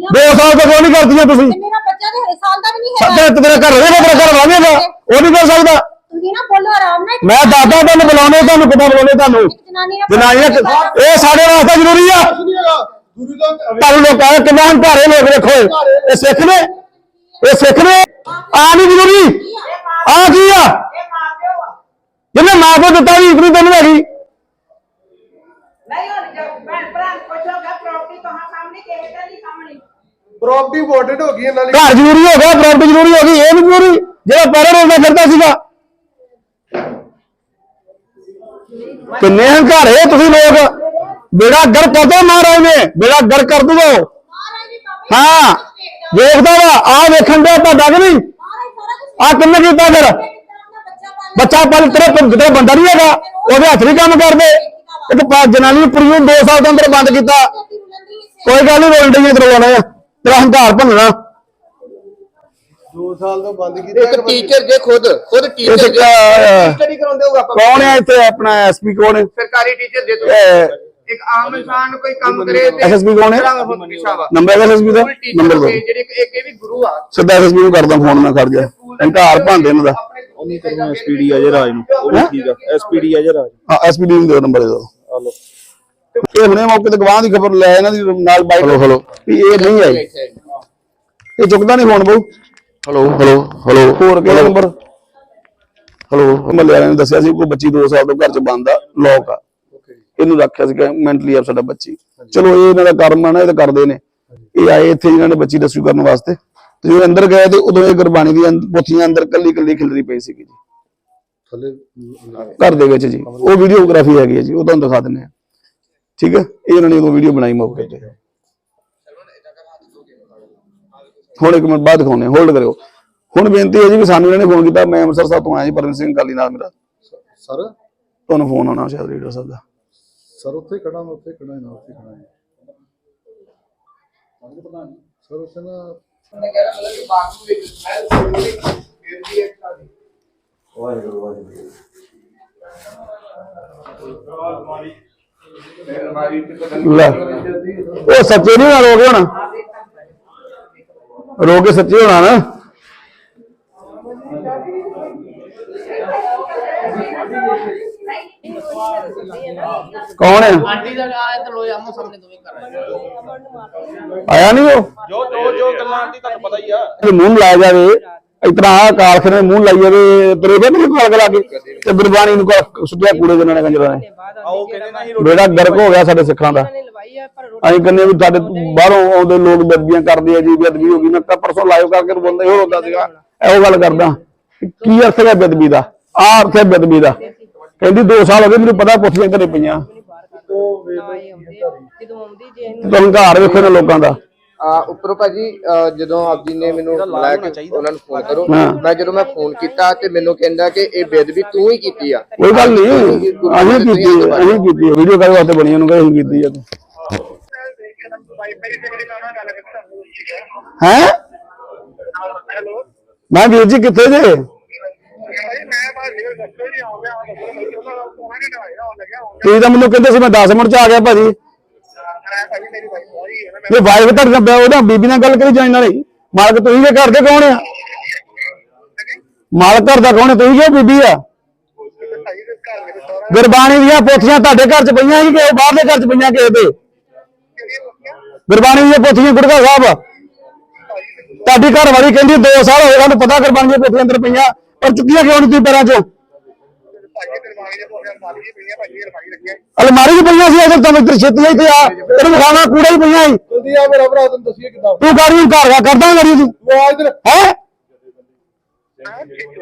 ਦੋ ਸਾਲ ਤੋਂ ਕਿਉਂ ਨਹੀਂ ਕਰਦੀਆਂ ਤੁਸੀਂ। ਤੇ ਮੇਰਾ ਬੱਚਾ ਤੇ ਹਰੇ ਸਾਲ ਦਾ ਵੀ ਨਹੀਂ ਸੱਜੇ ਹੈਗਾ। ਤੇਰੇ ਘਰ ਰਹੇਗਾ ਤੇਰਾ ਘਰ ਰਹੇਗਾ ਉਹ ਨਹੀਂ ਕਰ ਸਕਦਾ। ਤੁਸੀਂ ਨਾ ਬੋਲੋ ਆਰਾਮ ਨਾਲ। ਮੈਂ ਦਾਦਾ ਤੁਹਾਨੂੰ ਬੁਲਾਉਣੇ ਤੁਹਾਨੂੰ ਕਿੱਦਾਂ ਬੁਲਾਉਣੇ ਤੁਹਾਨੂੰ? ਇੱਕ ਜਨਾਨੀ ਨਾਲ ਜਨਾਨੀਆਂ ਕਿ- ਇਹ ਸਾਡੇ ਵਾਸਤੇ ਜ਼ਰੂਰੀ ਆ। ਗੁਰੂ ਦਾ ਤੁਹਾਨੂੰ ਲੋਕਾਂ ਦਾ ਕਿੰਨਾ ਹੰਕਾਰੇ ਲੋਕ ਦੇਖੋ ਇਹ। ਸਿੱਖ ਨੇ। ਇਹ ਸਿੱਖ ਨੇ। ਆ ਨਹੀਂ ਜ਼ਰੂਰੀ। ਆ ਕੀ ਆ? ਜਿਹਨੇ ਮਾਂ ਕੋ ਦਿੱਤਾ ਵੀ ਇਤਨੀ ਤੈਨੂੰ ਹੈਗੀ। ਨਹੀਂ ਹੁਣ ਜਦ ਭੈਣ ਭਰਾ ਨੂੰ ਪੁੱਛੋਗਾ ਪ੍ਰਾਪਰਟੀ ਕਹਾਂ ਸਾਹਮਣੇ ਕਿਸੇ ਦਾ ਨਹੀਂ ਸਾਹਮਣੇ। ਪ੍ਰਾਪਰਟੀ ਵਾਰਡਡ ਹੋ ਗਈ ਇਹਨਾਂ ਦੀ ਘਰ ਜ਼ਰੂਰੀ ਹੋ ਗਿਆ ਪ੍ਰਾਪਰਟੀ ਜ਼ਰੂਰੀ ਹੋ ਗਈ ਇਹ ਨਹੀਂ ਜ਼ਰੂਰੀ। ਜਿਹੜਾ ਪੈਰੇ ਰੋਲਦਾ ਫਿਰਦਾ ਸੀਗਾ। ਕਿੰਨੇ ਹੰਕਾਰੇ ਤੁਸੀਂ ਲੋਕ। ਬੇੜਾ ਗਰ ਕਰ ਦੋ ਮਹਾਰਾਜ ਨੇ ਬੇੜਾ ਗਰ ਕਰ। ਹਾਂ ਵੇਖਦਾ ਵਾ ਆ ਵੇਖਣ ਦਾ ਤੁਹਾਡਾ ਕਿ ਨਹੀਂ? ਆ ਕਿੰਨੇ ਕੀਤਾ ਫਿਰ? ਬੱਚਾ ਪਲ ਤੇਰੇ ਤੇਰਾ ਬੰਦਾ ਨਹੀਂ ਹੈਗਾ ਉਹਦੇ ਹੱਥ ਨਹੀਂ ਕੰਮ ਕਰਦੇ। ਇੱਕ ਪਾ- ਜਨਾਨੀ ਨੂੰ ਕੁੜੀ ਨੂੰ 2 ਸਾਲ ਦੇ ਅੰਦਰ ਬੰਦ ਕੀਤਾ। ਕੋਈ ਗੱਲ ਨਹੀਂ ਰੋਣ ਡਈਆਂ ਤੇਰੇ ਵਾਲਾ ਤੇਰਾ ਹੰਕਾਰ ਭੰਨਣਾ 2 ਸਾਲ ਤੋਂ ਬੰਦ ਕੀਤਾ ਇੱਕ ਟੀਚਰ ਜੇ ਖੁਦ ਖੁਦ ਟੀਚਰ ਤੇ ਜੇ। ਸਟੱਡੀ ਕਰਾਉਂਦੇ ਹੋਗਾ ਆਪਾਂ? ਕੌਣ ਹੈ ਇੱਥੇ ਆਪਣਾ ਐਸਪੀ ਕੌਣ ਹੈ? ਸਰਕਾਰੀ ਟੀਚਰ ਜੇ ਤੁਸੀਂ ਇੱਕ ਆਮ ਇਨਸਾਨ ਕੋਈ ਕੰਮ ਕਰੇ ਤੇ SSB ਕੌਣ ਹੈ? ਕਿਹੜਾ ਹੁਣ ਪਿੱਛਾ ਵਾ। ਨੰਬਰ ਹੈ ਐਸਪੀ ਦਾ? ਸਕੂਲ ਟੀਚਰ ਨੰਬਰ ਦੋ ਹੋਵੇ ਜਿਹੜੇ ਇੱਕ ਇੱਕ ਇਹ ਵੀ ਗੁਰੂ ਆ। ਸਿੱਧਾ ਐਸਪੀ ਨੂੰ ਕਰਦਾ ਫੋਨ ਮੈਂ ਕਰ ਗਿਆ। ਹੰਕਾਰ ਭਾਂਦੇ ਇਹਨਾਂ ਦਾ। ਉਹਨੀ ਕਰੂੰ ਐਸਪੀਡੀ ਅਜੇ ਰਾਜ ਨੂੰ। ਉਹ ਵੀ ਠੀਕ ਆ। ਐਸਪੀਡੀ ਅਜੇ ਰਾਜ ਹਾਂ ਐਸਪੀਡੀ ਨੂੰ ਦੇ ਨੰਬਰ ਇਹਦਾ ਇਹ ਹੁਣੇ ਮੌਕੇ ਤੇ ਗਵਾਹ ਦੀ ਖਬਰ ਲੈ ਇਹਨਾਂ ਦੀ ਨਾਲ ਬਾਈਕ ਹਲੋ ਹਲੋ ਵੀ ਇਹ ਨਹੀਂ ਆਈ। ਇਹ ਚੁੱਕਦਾ ਨਹੀਂ ਫੋਨ ਬਹੁ। ਹਲੋ ਹਲੋ ਹਲੋ ਹੋਰ ਕਿਹੜਾ ਨੰਬਰ? ਹਲੋ ਮੱਲੇ ਵਾਲਿਆਂ ਨੇ ਦੱਸਿਆ ਸੀ ਕੋਈ ਬੱਚੀ 2 ਸਾਲ ਤੋਂ ਘਰ ਚ ਬੰਦ ਆ ਲੋਕ ਆ। ਇਹਨੂੰ ਰੱਖਿਆ ਸੀ ਕਿ ਮੈਂਟਲੀ ਅਪ ਸਾਡਾ ਬੱਚੀ। ਚਲੋ ਇਹ ਇਹਨਾਂ ਦਾ ਕਰਮ ਆ ਨਾ ਇਹ ਤਾਂ ਕਰਦੇ ਨੇ। ਇਹ ਆਏ ਇੱਥੇ ਇਹਨਾਂ ਨੇ ਬੱਚੀ ਰੈਸਕਿਊ ਕਰਨ ਵਾਸਤੇ। ਤੇ ਜਦੋਂ ਅੰਦਰ ਗਏ ਤੇ ਉਦੋਂ ਇਹ ਗੁਰਬਾਣੀ ਦੀਆਂ ਪੋਥੀਆਂ ਅੰਦਰ ਕੱਲੀ ਕੱਲੀ ਖਿਲਰੀ ਪਈ ਸੀਗੀ ਜੀ। ਥੱਲੇ ਘਰ ਦੇ ਵਿੱਚ ਜੀ। ਉਹ ਵੀਡੀਓਗ੍ਰਾਫੀ ਹੈਗੀ ਹੈ ਜੀ ਉਹ ਤੁਹਾਨੂੰ ਦਿਖਾ ਦਿੰਦੇ ਆ ਠੀਕ ਹੈ? ਇਹ ਉਹਨਾਂ ਨੇ ਉਹ ਵੀਡੀਓ ਬਣਾਈ ਮੌਕੇ ਤੇ। ਹੁਣ ਇੱਕ ਮਿੰਟ ਬਾਅਦ ਦਿਖਾਉਂਦੇ ਹੋਲਡ ਕਰਿਓ। ਹੁਣ ਬੇਨਤੀ ਹੈ ਜੀ ਵੀ ਸਾਨੂੰ ਇਹਨਾਂ ਨੇ ਫੋਨ ਕੀਤਾ। ਮੈਂ ਅੰਮ੍ਰਿਤਸਰ ਸਾਹਿਬ ਤੋਂ ਆਇਆ ਜੀ ਪਰਮਿੰਦਰ ਸਿੰਘ ਗਾਲੀ ਨਾਲ ਮੇਰਾ। ਸਰ? ਤੁਹਾਨੂੰ ਫੋਨ ਆਉਣਾ ਸ਼ਾਇਦ ਰੀਡਰ ਸਾਹਿਬ ਦਾ। ਸਰ ਉੱਥੇ ਖੜਾ ਮੈਂ ਉੱਥੇ ਖੜਾ ਨਾ ਉੱਥੇ ਖੜਾ ਸਰ ਉੱਥੇ ਨਾ ਲੈ। ਉਹ ਸੱਚੇ ਨਹੀਂ ਨਾਲ ਰੋਗੇ ਹੁਣ? ਰੋ ਕੇ ਸੱਚੇ ਹੋਣਾ ਨਾ? ਕੌਣ ਹੈ ਆਂਟੀ ਦਾ ਆ ਤੇ ਲੋਏ ਆਮੋ ਸਾਹਮਣੇ ਦੋਵੇਂ ਕਰ ਰਹੇ ਆਇਆ ਨਹੀਂ ਉਹ? ਜੋ ਜੋ ਜੋ ਗੱਲਾਂ ਆਂਟੀ ਤੁਹਾਨੂੰ ਪਤਾ ਹੀ ਆ। ਜੇ ਮੂੰਹ ਲਾਇਆ ਜਾਵੇ ਇਤਨਾ ਆ ਕਾਲਖਨੇ ਨੂੰ ਮੂੰਹ ਲਾਈ ਜਾਵੇ ਤੇਰੇ ਫਿਰ ਨਹੀਂ ਕਾਲ ਲਾ ਕੇ ਤੇ ਗੁਰਬਾਣੀ ਨੂੰ ਕੋ ਸੁੱਟਿਆ ਕੂੜੇ ਦੇ ਨਾਲ ਕੰਜਰਾਂ ਨੇ। ਆਓ ਕਹਿੰਦੇ ਨਾ ਹੀ ਬੇੜਾ ਗਰਕ ਹੋ ਗਿਆ ਸਾਡੇ ਸਿੱਖਾਂ ਦਾ। ਅਸੀਂ ਕਹਿੰਦੇ ਵੀ ਸਾਡੇ ਬਾਹਰੋਂ ਆਉਂਦੇ ਲੋਕ ਬੇਦਬੀਆਂ ਕਰਦੇ ਆ ਜੀ ਬੇਦਬੀ ਹੋ ਗਈ। ਮੈਂ ਤਾਂ ਪਰਸੋਂ ਲਾਈਵ ਕਰਕੇ ਬੰਦਾ ਹੋਰ ਹੁੰਦਾ ਸੀਗਾ। ਇਹੋ ਗੱਲ ਕਰਦਾ। ਕੀ ਅਰਥ ਹੈ ਬੇਦਬੀ ਦਾ? ਆ ਅਰਥ ਹੈ ਬੇਦਬੀ ਦਾ। ਕਹਿੰਦੀ 2 ਸਾਲ ਹੋ ਗਏ ਮੈਨੂੰ ਪਤਾ ਪੁੱਛੀਆਂ ਘਰੇ ਪਈਆਂ। ਤਾਂ ਹੰਕਾਰ ਵੇਖੋ ਇਹਨਾਂ ਲੋਕਾਂ ਦਾ। ਆ ਉੱਪਰੋਂ ਭਾਜੀ ਅਹ ਜਦੋਂ ਆਪ ਜੀ ਨੇ ਮੈਨੂੰ ਬੁਲਾਇਆ ਕਿ ਉਹਨਾਂ ਨੂੰ ਫੋਨ ਕਰੋ ਹਾਂ। ਮੈਂ ਜਦੋਂ ਮੈਂ ਫੋਨ ਕੀਤਾ ਤੇ ਮੈਨੂੰ ਕਹਿੰਦਾ ਕਿ ਇਹ ਬੇਦਬੀ ਤੂੰ ਹੀ ਕੀਤੀ ਆ। ਕੋਈ ਗੱਲ ਨਹੀਂ ਅਸੀਂ ਕੀਤੀ ਹੈ, ਅਸੀਂ ਕੀਤੀ ਵੀਡੀਓ ਕਾਲ ਵਾਸਤੇ ਬਣੀ ਉਹਨੂੰ ਕਹੇ ਅਸੀਂ ਕੀਤੀ ਹੈ ਹੈ? ਹੈਲੋ ਮੈਂ ਵੀਰ ਜੀ ਕਿੱਥੇ ਜੇ? ਭਾਈ ਮੈਂ ਬਾਹਰ ਜਿਹੜੇ ਰਸਤੇ ਨਹੀਂ ਆਉਂਦੇ ਆ ਦੱਸੋ ਮੈਨੂੰ ਉਹਨਾਂ ਨੂੰ ਫੋਨ ਨਹੀਂ ਆਇਆ ਆਉਣ ਲੱਗਿਆ ਹੁਣ ਤੁਸੀਂ ਤਾਂ ਮੈਨੂੰ ਕਹਿੰਦੇ ਸੀ ਮੈਂ 10 ਮਿੰਟ ਚ ਆ ਗਿਆ ਭਾਜੀ। ਮੈਂ ਭਾਈ ਮੇਰੀ ਭਾਈ ਸੌਰੀ ਹੈ ਨਾ ਇਹ ਵਾਈਫ ਤੁਹਾਡੇ ਨਾਲ ਉਹਦਾ ਬੀਬੀ ਨਾਲ ਗੱਲ ਕਰੀ ਜਾਣ ਵਾਲੀ। ਮਾਲਕ ਤੁਸੀਂ ਦੇ ਘਰ ਦੇ ਕੌਣ ਆ? ਮਾਲਕ ਘਰ ਦਾ ਕੌਣ ਹੈ ਤੁਸੀਂ ਕਿ ਬੀਬੀ ਆ? ਮੈਂ ਭਾਈ ਦੇ ਘਰ ਮੇਰੇ ਸਹੁਰਾ ਗੁਰਬਾਣੀ ਦੀਆਂ ਪੋਥੀਆਂ ਤੁਹਾਡੇ ਘਰ ਚ ਪਈਆਂ ਸੀ ਕਿ ਉਹ ਬਾਹਰਲੇ ਘਰ ਚ ਪਈਆਂ ਕਿਸੇ ਦੇ? ਕਿਹੜੀ ਮੁੱਕਿਆ ਗੁਰਬਾਣੀ ਦੀਆਂ ਪੋਥੀਆਂ ਗੁਰਗਾ ਸਾਹਿਬ। ਤੁਹਾਡੀ ਘਰ ਵਾਲੀ ਕਹਿੰਦੀ 2 ਸਾਲ ਹੋਏ ਸਾਨੂੰ ਪਤਾ ਗੁਰਬਾਣੀ ਦੀਆਂ ਪੋਥੀਆਂ ਅੰਦਰ ਪਈਆਂ। ਪਰ ਚੁੱਕੀਆਂ ਕਿਉਂ ਨਹੀਂ ਤੁਸੀਂ ਪੈਰਾਂ ਚੋਂ ਤੇ ਅਲਮਾਰੀ 'ਚ ਪਈਆਂ ਸੀ ਅਜੇ ਤੁਹਾਨੂੰ ਇੱਧਰ ਛੇਤੀ ਆਈ ਤੇ ਆ ਤੈਨੂੰ ਖਾਣਾ ਕੂੜਾ ਹੀ ਪਈਆਂ ਸੀ ਜਲਦੀ ਆ ਮੇਰਾ ਭਰਾ ਤੈਨੂੰ ਦੱਸੀਏ ਕਿਦਾਂ ਤੂੰ ਘਰ ਦਾ ਕਰਦਾ ਕਰੀ ਤੂੰ ਉਹ ਆ ਇਧਰ ਹੈ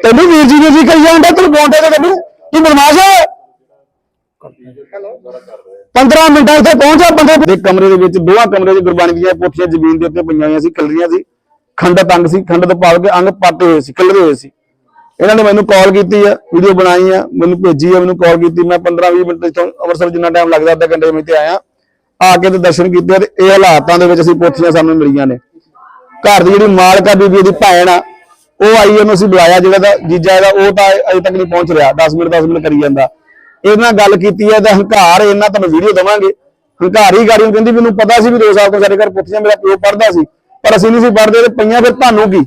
ਤੈਨੂੰ ਵੀਰ ਜੀ ਵੀਰ ਜੀ ਕਹੀ ਜਾਂਦਾ ਤੈਨੂੰ ਬੋਂਡੇ ਤੇ ਤੈਨੂੰ ਤੂੰ ਬਰਮਾਸ਼ ਹੈ 15 ਮਿੰਟਾਂ ਇੱਥੇ ਪਹੁੰਚਿਆ ਬੰਦੇ ਦੇ ਕਮਰੇ ਦੇ ਵਿੱਚ ਦੋਹਾਂ ਕਮਰੇ 'ਚ ਗੁਰਬਾਣੀ ਦੀਆਂ ਪੋਥੀਆਂ ਜ਼ਮੀਨ ਦੇ ਉੱਤੇ ਪਈਆਂ ਹੋਈਆਂ ਸੀ ਕਲਰੀਆਂ ਸੀ ਖੰਡਤ ਅੰਗ ਸੀ ਖੰਡਤ ਭਾਵ ਕੇ ਅੰਗ ਪਾਟੇ ਹੋਏ ਸੀ ਕਲਰੇ ਹੋਏ ਸੀ ਇਹਨਾਂ ਨੇ ਮੈਨੂੰ ਕਾਲ ਕੀਤੀ ਆ ਵੀਡੀਓ ਬਣਾਈ ਆ, ਮੈਨੂੰ ਭੇਜੀ ਆ, ਮੈਨੂੰ ਕਾਲ ਕੀਤੀ। ਮੈਂ 15-20 ਮਿੰਟ ਇੱਥੋਂ ਅੰਮ੍ਰਿਤਸਰ ਜਿੰਨਾ ਟਾਈਮ ਲੱਗਦਾ, ਅੱਧਾ ਘੰਟੇ ਵਿੱਚ ਆਇਆ। ਆ ਕੇ ਤੇ ਦਰਸ਼ਨ ਕੀਤੇ ਤੇ ਇਹ ਹਾਲਾਤਾਂ ਦੇ ਵਿੱਚ ਅਸੀਂ ਪੋਥੀਆਂ ਸਾਨੂੰ ਮਿਲੀਆਂ ਨੇ। ਘਰ ਦੀ ਜਿਹੜੀ ਮਾਲਕ ਆ, ਬੀਬੀ ਦੀ ਭੈਣ ਆ, ਉਹ ਆਈ, ਉਹਨੂੰ ਅਸੀਂ ਬੁਲਾਇਆ, ਜਿਹੜਾ ਦਾ ਜੀਜਾ ਇਹਦਾ, ਉਹ ਤਾਂ ਅਜੇ ਤੱਕ ਨਹੀਂ ਪਹੁੰਚ ਰਿਹਾ। 10 ਮਿੰਟ 10 ਮਿੰਟ ਕਰੀ ਜਾਂਦਾ। ਇਹਨਾਂ ਗੱਲ ਕੀਤੀ ਹੈ ਤਾਂ ਹੰਕਾਰ ਇਹਨਾਂ ਤੁਹਾਨੂੰ ਵੀਡੀਓ ਦਵਾਂਗੇ। ਹੰਕਾਰ ਹੀ ਗਾੜੀ ਨੂੰ ਕਹਿੰਦੀ, ਮੈਨੂੰ ਪਤਾ ਸੀ ਵੀ ਦੋ ਸਾਲ ਤੋਂ ਸਾਡੇ ਘਰ ਪੁੱਤੀਆਂ ਮੇਰਾ ਪਿਓ ਪੜਦਾ ਸੀ, ਪਰ ਅਸੀਂ ਨਹੀਂ ਸੀ ਪੜਦੇ ਤੇ ਪਈਆਂ ਫਿਰ ਤੁਹਾਨੂੰ ਕੀ?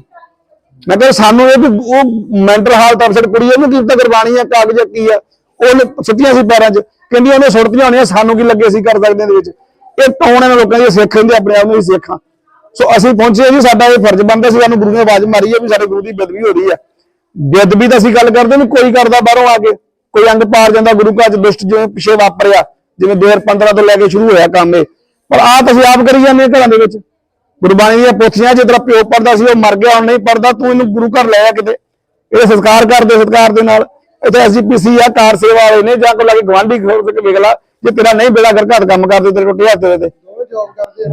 ਮੈਂ ਕਿਹਾ ਸਾਨੂੰ ਇਹ ਵੀ ਉਹ ਮੈਂਟਲ ਹਾਲਤ ਅਫਸਰ ਕੁੜੀ ਉਹਨੂੰ ਕੀ ਪਤਾ ਗੁਰਬਾਣੀ ਆ, ਕਾਗਜ਼ ਕੀ ਆ। ਉਹ ਸੁੱਟੀਆਂ ਸੀ ਪੈਰਾਂ 'ਚ ਕਹਿੰਦੀ ਉਹਨੇ ਸੁੱਟਦੀਆਂ ਹੋਣੀਆਂ, ਸਾਨੂੰ ਕੀ ਲੱਗੇ ਸੀ ਕਰ ਸਕਦੇ ਇਹਦੇ ਵਿੱਚ। ਇਹ ਟੋਣ ਇਹਨਾਂ ਲੋਕਾਂ ਦੀ? ਸਿੱਖ ਕਹਿੰਦੇ ਆਪਣੇ ਆਪ ਨੂੰ ਵੀ ਸਿੱਖਾਂ ਸੋ ਅਸੀਂ ਪਹੁੰਚੇ ਜੀ, ਸਾਡਾ ਇਹ ਫਰਜ਼ ਬਣਦਾ ਸੀ, ਸਾਨੂੰ ਗੁਰੂ ਨੇ ਆਵਾਜ਼ ਮਾਰੀ ਹੈ ਵੀ ਸਾਡੇ ਗੁਰੂ ਦੀ ਬਦਬੀ ਹੋ ਰਹੀ ਹੈ ਬੇਅਦਬੀ ਤਾਂ ਅਸੀਂ ਗੱਲ ਕਰਦੇ ਵੀ ਕੋਈ ਕਰਦਾ ਬਾਹਰੋਂ ਆ ਕੇ, ਕੋਈ ਅੰਗ ਪਾਰ ਜਾਂਦਾ ਗੁਰੂ ਘਰ ਚ, ਦੁਸ਼ਟ ਜਿਵੇਂ ਪਿਛੇ ਵਾਪਰਿਆ, ਜਿਵੇਂ 2015 ਤੋਂ ਲੈ ਕੇ ਸ਼ੁਰੂ ਹੋਇਆ ਕੰਮ ਇਹ। ਪਰ ਆਪ ਅਸੀਂ ਆਪ ਕਰੀ ਜਾਂਦੇ ਹਾਂ ਘਰਾਂ ਦੇ ਵਿੱਚ। ਗੁਰਬਾਣੀ ਦੀਆਂ ਪੋਥੀਆਂ ਜੇ ਤੇਰਾ ਪਿਓ ਪੜਦਾ ਸੀ ਉਹ ਮਰ ਗਿਆ ਹੁਣ ਨਹੀਂ ਪੜਦਾ ਤੂੰ ਇਹਨੂੰ ਗੁਰੂ ਘਰ ਲੈ ਆ ਕਿਤੇ। ਇਹਦੇ ਸੰਸਕਾਰ ਕਰਦੇ ਸਤਕਾਰ ਦੇ ਨਾਲ। ਇੱਥੇ ਐਸਜੀਪੀਸੀ ਆ ਕਾਰ ਸੇਵਾ ਵਾਲੇ ਨੇ ਜਾਂ ਕੋ ਲਾਗੇ ਗਵਾਂਢੀ ਖੋਲ ਕੇ ਵੇਖ ਲਾ ਜੇ ਤੇਰਾ ਨਹੀਂ ਬੇੜਾ ਕਰ ਘਰ ਕੰਮ ਕਰਦੇ ਤੇਰੇ ਕੋਲ ਟਿਆ ਤੇਰੇ ਤੇ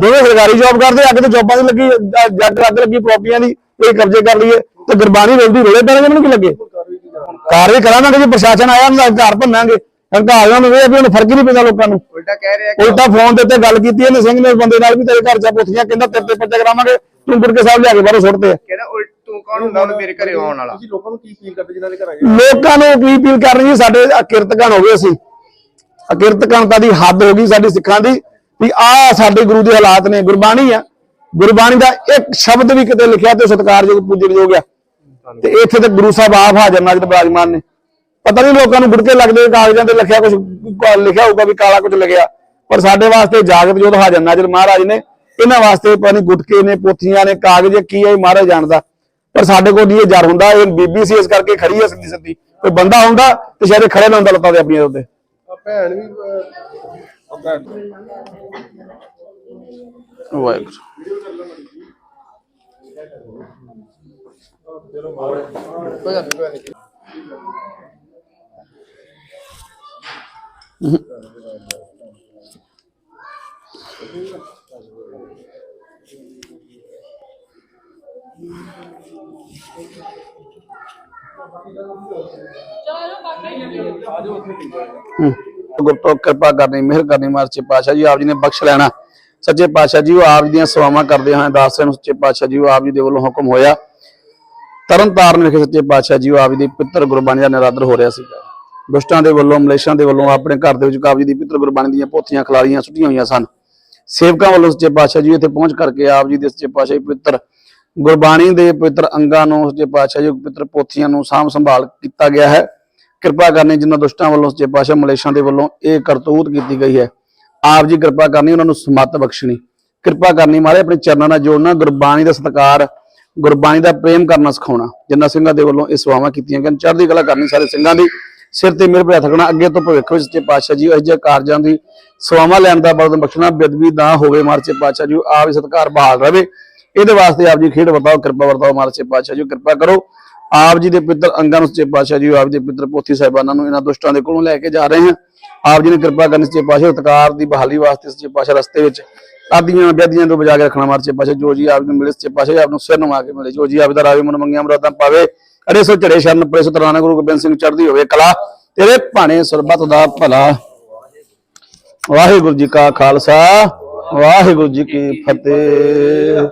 ਦੋਵੇਂ ਸਰਕਾਰੀ ਜੌਬ ਕਰਦੇ ਅੱਗੇ ਤੇ ਜੌਬਾਂ ਦੀ ਲੱਗੀ ਜੱਗ ਅੱਗ ਲੱਗੀ ਪ੍ਰਾਪਰਟੀਆਂ ਦੀ ਕੋਈ ਕਬਜ਼ੇ ਕਰ ਲਈਏ ਤੇ ਗੁਰਬਾਣੀ ਰੋਲਦੀ ਰੋਲੇ ਪੈਣਗੇ ਮੈਨੂੰ ਕੀ ਲੱਗੇ? ਕਾਰਵਾਈ ਕਰਾਂਗੇ ਜੇ ਪ੍ਰਸ਼ਾਸਨ ਆਇਆ ਨਾ ਘਰ ਭੰਨਾਂਗੇ। ਹੰਕਾਰਿਆਂ ਨੂੰ ਇਹ ਆ ਵੀ ਉਹਨੂੰ ਫ਼ਰਕ ਹੀ ਨਹੀਂ ਪੈਂਦਾ ਲੋਕਾਂ ਨੂੰ। ਉਲਟਾ ਕਹਿ ਰਿਹਾ ਕਿ ਉਲਟਾ ਫੋਨ ਦੇ ਉੱਤੇ ਗੱਲ ਕੀਤੀ ਇਹਨੇ ਸਿੰਘ ਨੇ ਬੰਦੇ ਨਾਲ ਵੀ ਤੇਰੇ ਘਰ ਚ ਪੁੱਛੀਆਂ ਕਹਿੰਦਾ ਤੇਰੇ ਤੇ ਪੱਤੇ ਕਰਾਵਾਂਗੇ ਤੂੰ ਗੁਰਕੇ ਸਾਹਿਬ ਲਿਆ ਕੇ ਬਾਹਰੋਂ ਸੁੱਟਦੇ ਆ ਕਹਿੰਦਾ ਉਲਟ ਤੂੰ ਕੌਣ ਹੁੰਦਾ ਹੁਣ ਮੇਰੇ ਘਰੇ ਆਉਣ ਵਾਲਾ? ਤੁਸੀਂ ਲੋਕਾਂ ਨੂੰ ਕੀ ਅਪੀਲ ਕਰਦੇ ਜਿਨ੍ਹਾਂ ਦੇ ਘਰ ਆਏ? ਲੋਕਾਂ ਨੂੰ ਕੀ ਅਪੀਲ ਕਰ ਰਹੀ ਸਾਡੇ ਅਕਿਰਤਗਣ ਹੋ ਗਏ ਸੀ ਅਕਿਰਤਗਣਤਾ ਦੀ ਹੱਦ ਹੋ ਗਈ ਸਾਡੀ ਸਿੱਖਾਂ ਦੀ ਵੀ ਆਹ ਸਾਡੇ ਗੁਰੂ ਦੇ ਹਾਲਾਤ ਨੇ ਗੁਰਬਾਣੀ ਆ। ਗੁਰਬਾਣੀ ਦਾ ਇੱਕ ਸ਼ਬਦ ਵੀ ਕਿਤੇ ਲਿਖਿਆ ਤੇ ਸਤਿਕਾਰਯੋਗ ਪੂਜਣਯੋਗ ਆ। ਤੇ ਇੱਥੇ ਤੇ ਗੁਰੂ ਸਾਹਿਬ ਆਪ ਹਾਜ਼ਰ ਨਾਜ਼ਰ ਬਿਰਾਜਮਾਨ ਨੇ। ਪਤਾ ਨਹੀਂ ਲੋਕਾਂ ਨੂੰ ਗੁੜਕੇ ਲੱਗਦੇ ਕਾਗਜ਼ਾਂ ਤੇ ਲਿਖਿਆ ਕੁਝ ਲਿਖਿਆ ਹੋਊਗਾ ਵੀ ਕਾਲਾ ਕੁਝ ਲਿਖਿਆ। ਪਰ ਸਾਡੇ ਵਾਸਤੇ ਜਾਗਤ ਜੋਤ ਹਾਜ਼ਰ ਨਾਜ਼ਰ ਮਹਾਰਾਜ ਨੇ ਇਹਨਾਂ ਵਾਸਤੇ ਪਤਾ ਨਹੀਂ ਗੁਟਕੇ ਨੇ ਪੋਥੀਆਂ ਨੇ ਕਾਗਜ਼ ਕੀ ਹੈ ਮਹਾਰਾਜ ਜਾਣਦਾ। ਪਰ ਸਾਡੇ ਕੋਲ ਨਹੀਂ ਇਹ ਜਰ ਹੁੰਦਾ ਇਹ ਬੀਬੀ ਸੀ ਇਸ ਕਰਕੇ ਖੜੀ ਹੈ ਸਿੱਧੀ ਸਿੱਧੀ। ਕੋਈ ਬੰਦਾ ਹੁੰਦਾ ਤੇ ਸ਼ਾਇਦ ਖੜੇ ਨਾ ਹੁੰਦਾ ਲੱਤਾਂ ਤੇ ਆਪਣੀਆਂ ਉੱਤੇ। ਆ ਭੈਣ ਵੀ ਵਾਹਿਗੁਰੂ। ਗੁਰਤੋਂ ਕਿਰਪਾ ਕਰਨੀ, ਮਿਹਰ ਕਰਨੀ ਮਾਰਚੇ ਪਾਸ਼ਾ ਜੀ, ਆਪ ਜੀ ਨੇ ਬਖਸ਼ ਲੈਣਾ। ਸੱਚੇ ਪਾਤਸ਼ਾਹ ਜੀ, ਉਹ ਆਪ ਜੀ ਦੀਆਂ ਸੇਵਾਵਾਂ ਕਰਦੇ ਹਾਂ ਦਾਸਾਂ ਨੂੰ ਸੱਚੇ ਪਾਤਸ਼ਾਹ ਜੀ, ਉਹ ਆਪ ਜੀ ਦੇ ਵੱਲੋਂ ਹੁਕਮ ਹੋਇਆ। ਤਰਨ ਤਾਰਨ ਵਿਖੇ ਸੱਚੇ ਪਾਤਸ਼ਾਹ ਜੀ, ਉਹ ਆਪ ਜੀ ਦੇ ਪਿੱਤਰ ਗੁਰਬਾਣੀ ਦਾ ਨਿਰਾਦਰ ਹੋ ਰਿਹਾ ਸੀਗਾ। ਦੁਸ਼ਟਾਂ ਦੇ ਵੱਲੋਂ ਮਲੇਸ਼ਾਂ ਦੇ ਵੱਲੋਂ ਆਪਣੇ ਘਰ ਦੇ ਵਿੱਚ ਆਪ ਜੀ ਦੀ ਪਿੱਤਰ ਗੁਰਬਾਣੀ ਦੀਆਂ ਪੋਥੀਆਂ ਖਿਲਾਰੀਆਂ ਸੁੱਟੀਆਂ ਹੋਈਆਂ ਸਨ। ਸੇਵਕਾਂ ਵੱਲੋਂ ਸੱਚੇ ਪਾਤਸ਼ਾਹ ਜੀ ਇੱਥੇ ਪਹੁੰਚ ਕਰਕੇ ਆਪ ਜੀ ਦੇ ਸੱਚੇ ਪਾਤਸ਼ਾਹ ਜੀ ਪਿੱਤਰ ਗੁਰਬਾਣੀ ਦੇ ਪਵਿੱਤਰ ਅੰਗਾਂ ਨੂੰ, ਸੱਚੇ ਪਾਤਸ਼ਾਹ ਜੀ ਪਵਿੱਤਰ ਪੋਥੀਆਂ ਨੂੰ ਸਾਂਭ ਸੰਭਾਲ ਕੀਤਾ ਗਿਆ ਹੈ। ਕਿਰਪਾ ਕਰਨੀ ਜਿਨ੍ਹਾਂ ਦੁਸ਼ਟਾਂ ਵੱਲੋਂ ਸੱਚੇ ਪਾਤਸ਼ਾਹ ਮਲੇਸ਼ਾਂ ਦੇ ਵੱਲੋਂ ਇਹ ਕਰਤੂਤ ਕੀਤੀ ਗਈ ਹੈ। ਆਪ ਜੀ ਕਿਰਪਾ ਕਰਨੀ, ਉਹਨਾਂ ਨੂੰ ਸਮੱਤ ਬਖਸ਼ਣੀ। ਕਿਰਪਾ ਕਰਨੀ ਮਾਰੇ ਆਪਣੇ ਚਰਨਾਂ ਨਾਲ ਜੋੜਨਾ, ਗੁਰਬਾਣੀ ਦਾ ਸਤਿਕਾਰ, ਗੁਰਬਾਣੀ ਦਾ ਪ੍ਰੇਮ ਕਰਨਾ ਸਿਖਾਉਣਾ। ਜਿੰਨਾ ਸਿੰਘਾਂ ਦੇ ਵੱਲੋਂ ਇਹ ਸੇਵਾਵਾਂ ਕੀਤੀਆਂ ਗਈਆਂ। ਚੜ੍ਹਦੀ ਕਲਾ ਕਰਨੀ ਸਾਰੇ ਸਿੰਘਾਂ ਦੀ। ਸਿਰ ਤੇ ਮਿਹਰ ਭਰਿਆ ਥਕਣਾ, ਅੱਗੇ ਤੋਂ ਭਵਿੱਖ ਵਿੱਚ ਸੱਚੇ ਪਾਤਸ਼ਾਹ ਜੀ ਇਹ ਕਾਰਜਾਂ ਦੀ ਸਵਾਵਾਂ ਲੈਣ ਦਾ ਬਲਦ ਬਖਸ਼ਣਾ ਬਿਦਵੀ ਨਾ ਹੋਵੇ ਮਾਰਚੇ ਪਾਤਸ਼ਾਹ ਜੀ ਆਪ ਹੀ ਸਤਿਕਾਰ ਬਹਾਲ ਰਵੇ। ਇਹਦੇ ਵਾਸਤੇ ਆਪ ਜੀ ਖੇਡ ਵਰਤਾਓ, ਕਿਰਪਾ ਵਰਤਾਓ ਮਾਰਚੇ ਪਾਤਸ਼ਾਹ ਜੀ ਕਿਰਪਾ ਕਰੋ। ਆਪ ਜੀ ਦੇ ਪਿੱਤਰ ਅੰਗਾਂ ਨੂੰ ਸੱਚੇ ਪਾਤਸ਼ਾਹ ਜੀ ਆਪ ਜੀ ਦੇ ਪਿੱਤਰ ਪੋਥੀ ਸਾਹਿਬਾਨਾਂ ਨੂੰ ਇਹਨਾਂ ਦੁਸ਼ਟਾਂ ਦੇ ਕੋਲੋਂ ਲੈ ਕੇ ਜਾ ਰਹੇ ਹਾਂ ਆਪ ਜੀ ਨੇ ਕਿਰਪਾ ਕਰਨ ਸੱਚੇ ਪਾਤਸ਼ਾਹ ਉਤਕਾਰ ਦੀ ਬਹਾਲੀ ਵਾਸਤੇ ਸੱਚੇ ਪਾਤਸ਼ਾਹ ਰਸਤੇ ਵਿੱਚ ਆਦੀਆਂ ਵਿਆਦੀਆਂ ਤੋਂ ਬਚਾ ਕੇ ਰੱਖਣਾ ਮਾਰਚੇ ਪਾਤਸ਼ਾਹ ਜੋ, ਜੀ ਆਪ ਨੂੰ ਮਿਲੇ ਸੱਚੇ ਪਾਤਸ਼ਾਹ ਆਪ ਨੂੰ ਸਿਰ ਨਵਾ ਕੇ ਮਿਲੇ, ਜੋ ਜੀ ਆਪ ਦਾ ਰਾਵੇ ਮਨ ਮੰਗਿਆ ਮਰਾਦਾਂ ਪਾਵੇ ਅਰੇ ਸੋ ਝੜੇ ਸ਼ਰਨ ਪਰੇ ਸੋ ਤਰਾਨਾ ਗੁਰੂ ਗੋਬਿੰਦ ਸਿੰਘ ਚੜ੍ਹਦੀ ਹੋਵੇ ਕਲਾ, ਤੇਰੇ ਭਾਣੇ ਸਰਬੱਤ ਦਾ ਭਲਾ। ਵਾਹਿਗੁਰੂ ਜੀ ਕਾ ਖਾਲਸਾ, ਵਾਹਿਗੁਰੂ ਜੀ ਕੀ ਫਤਿਹ।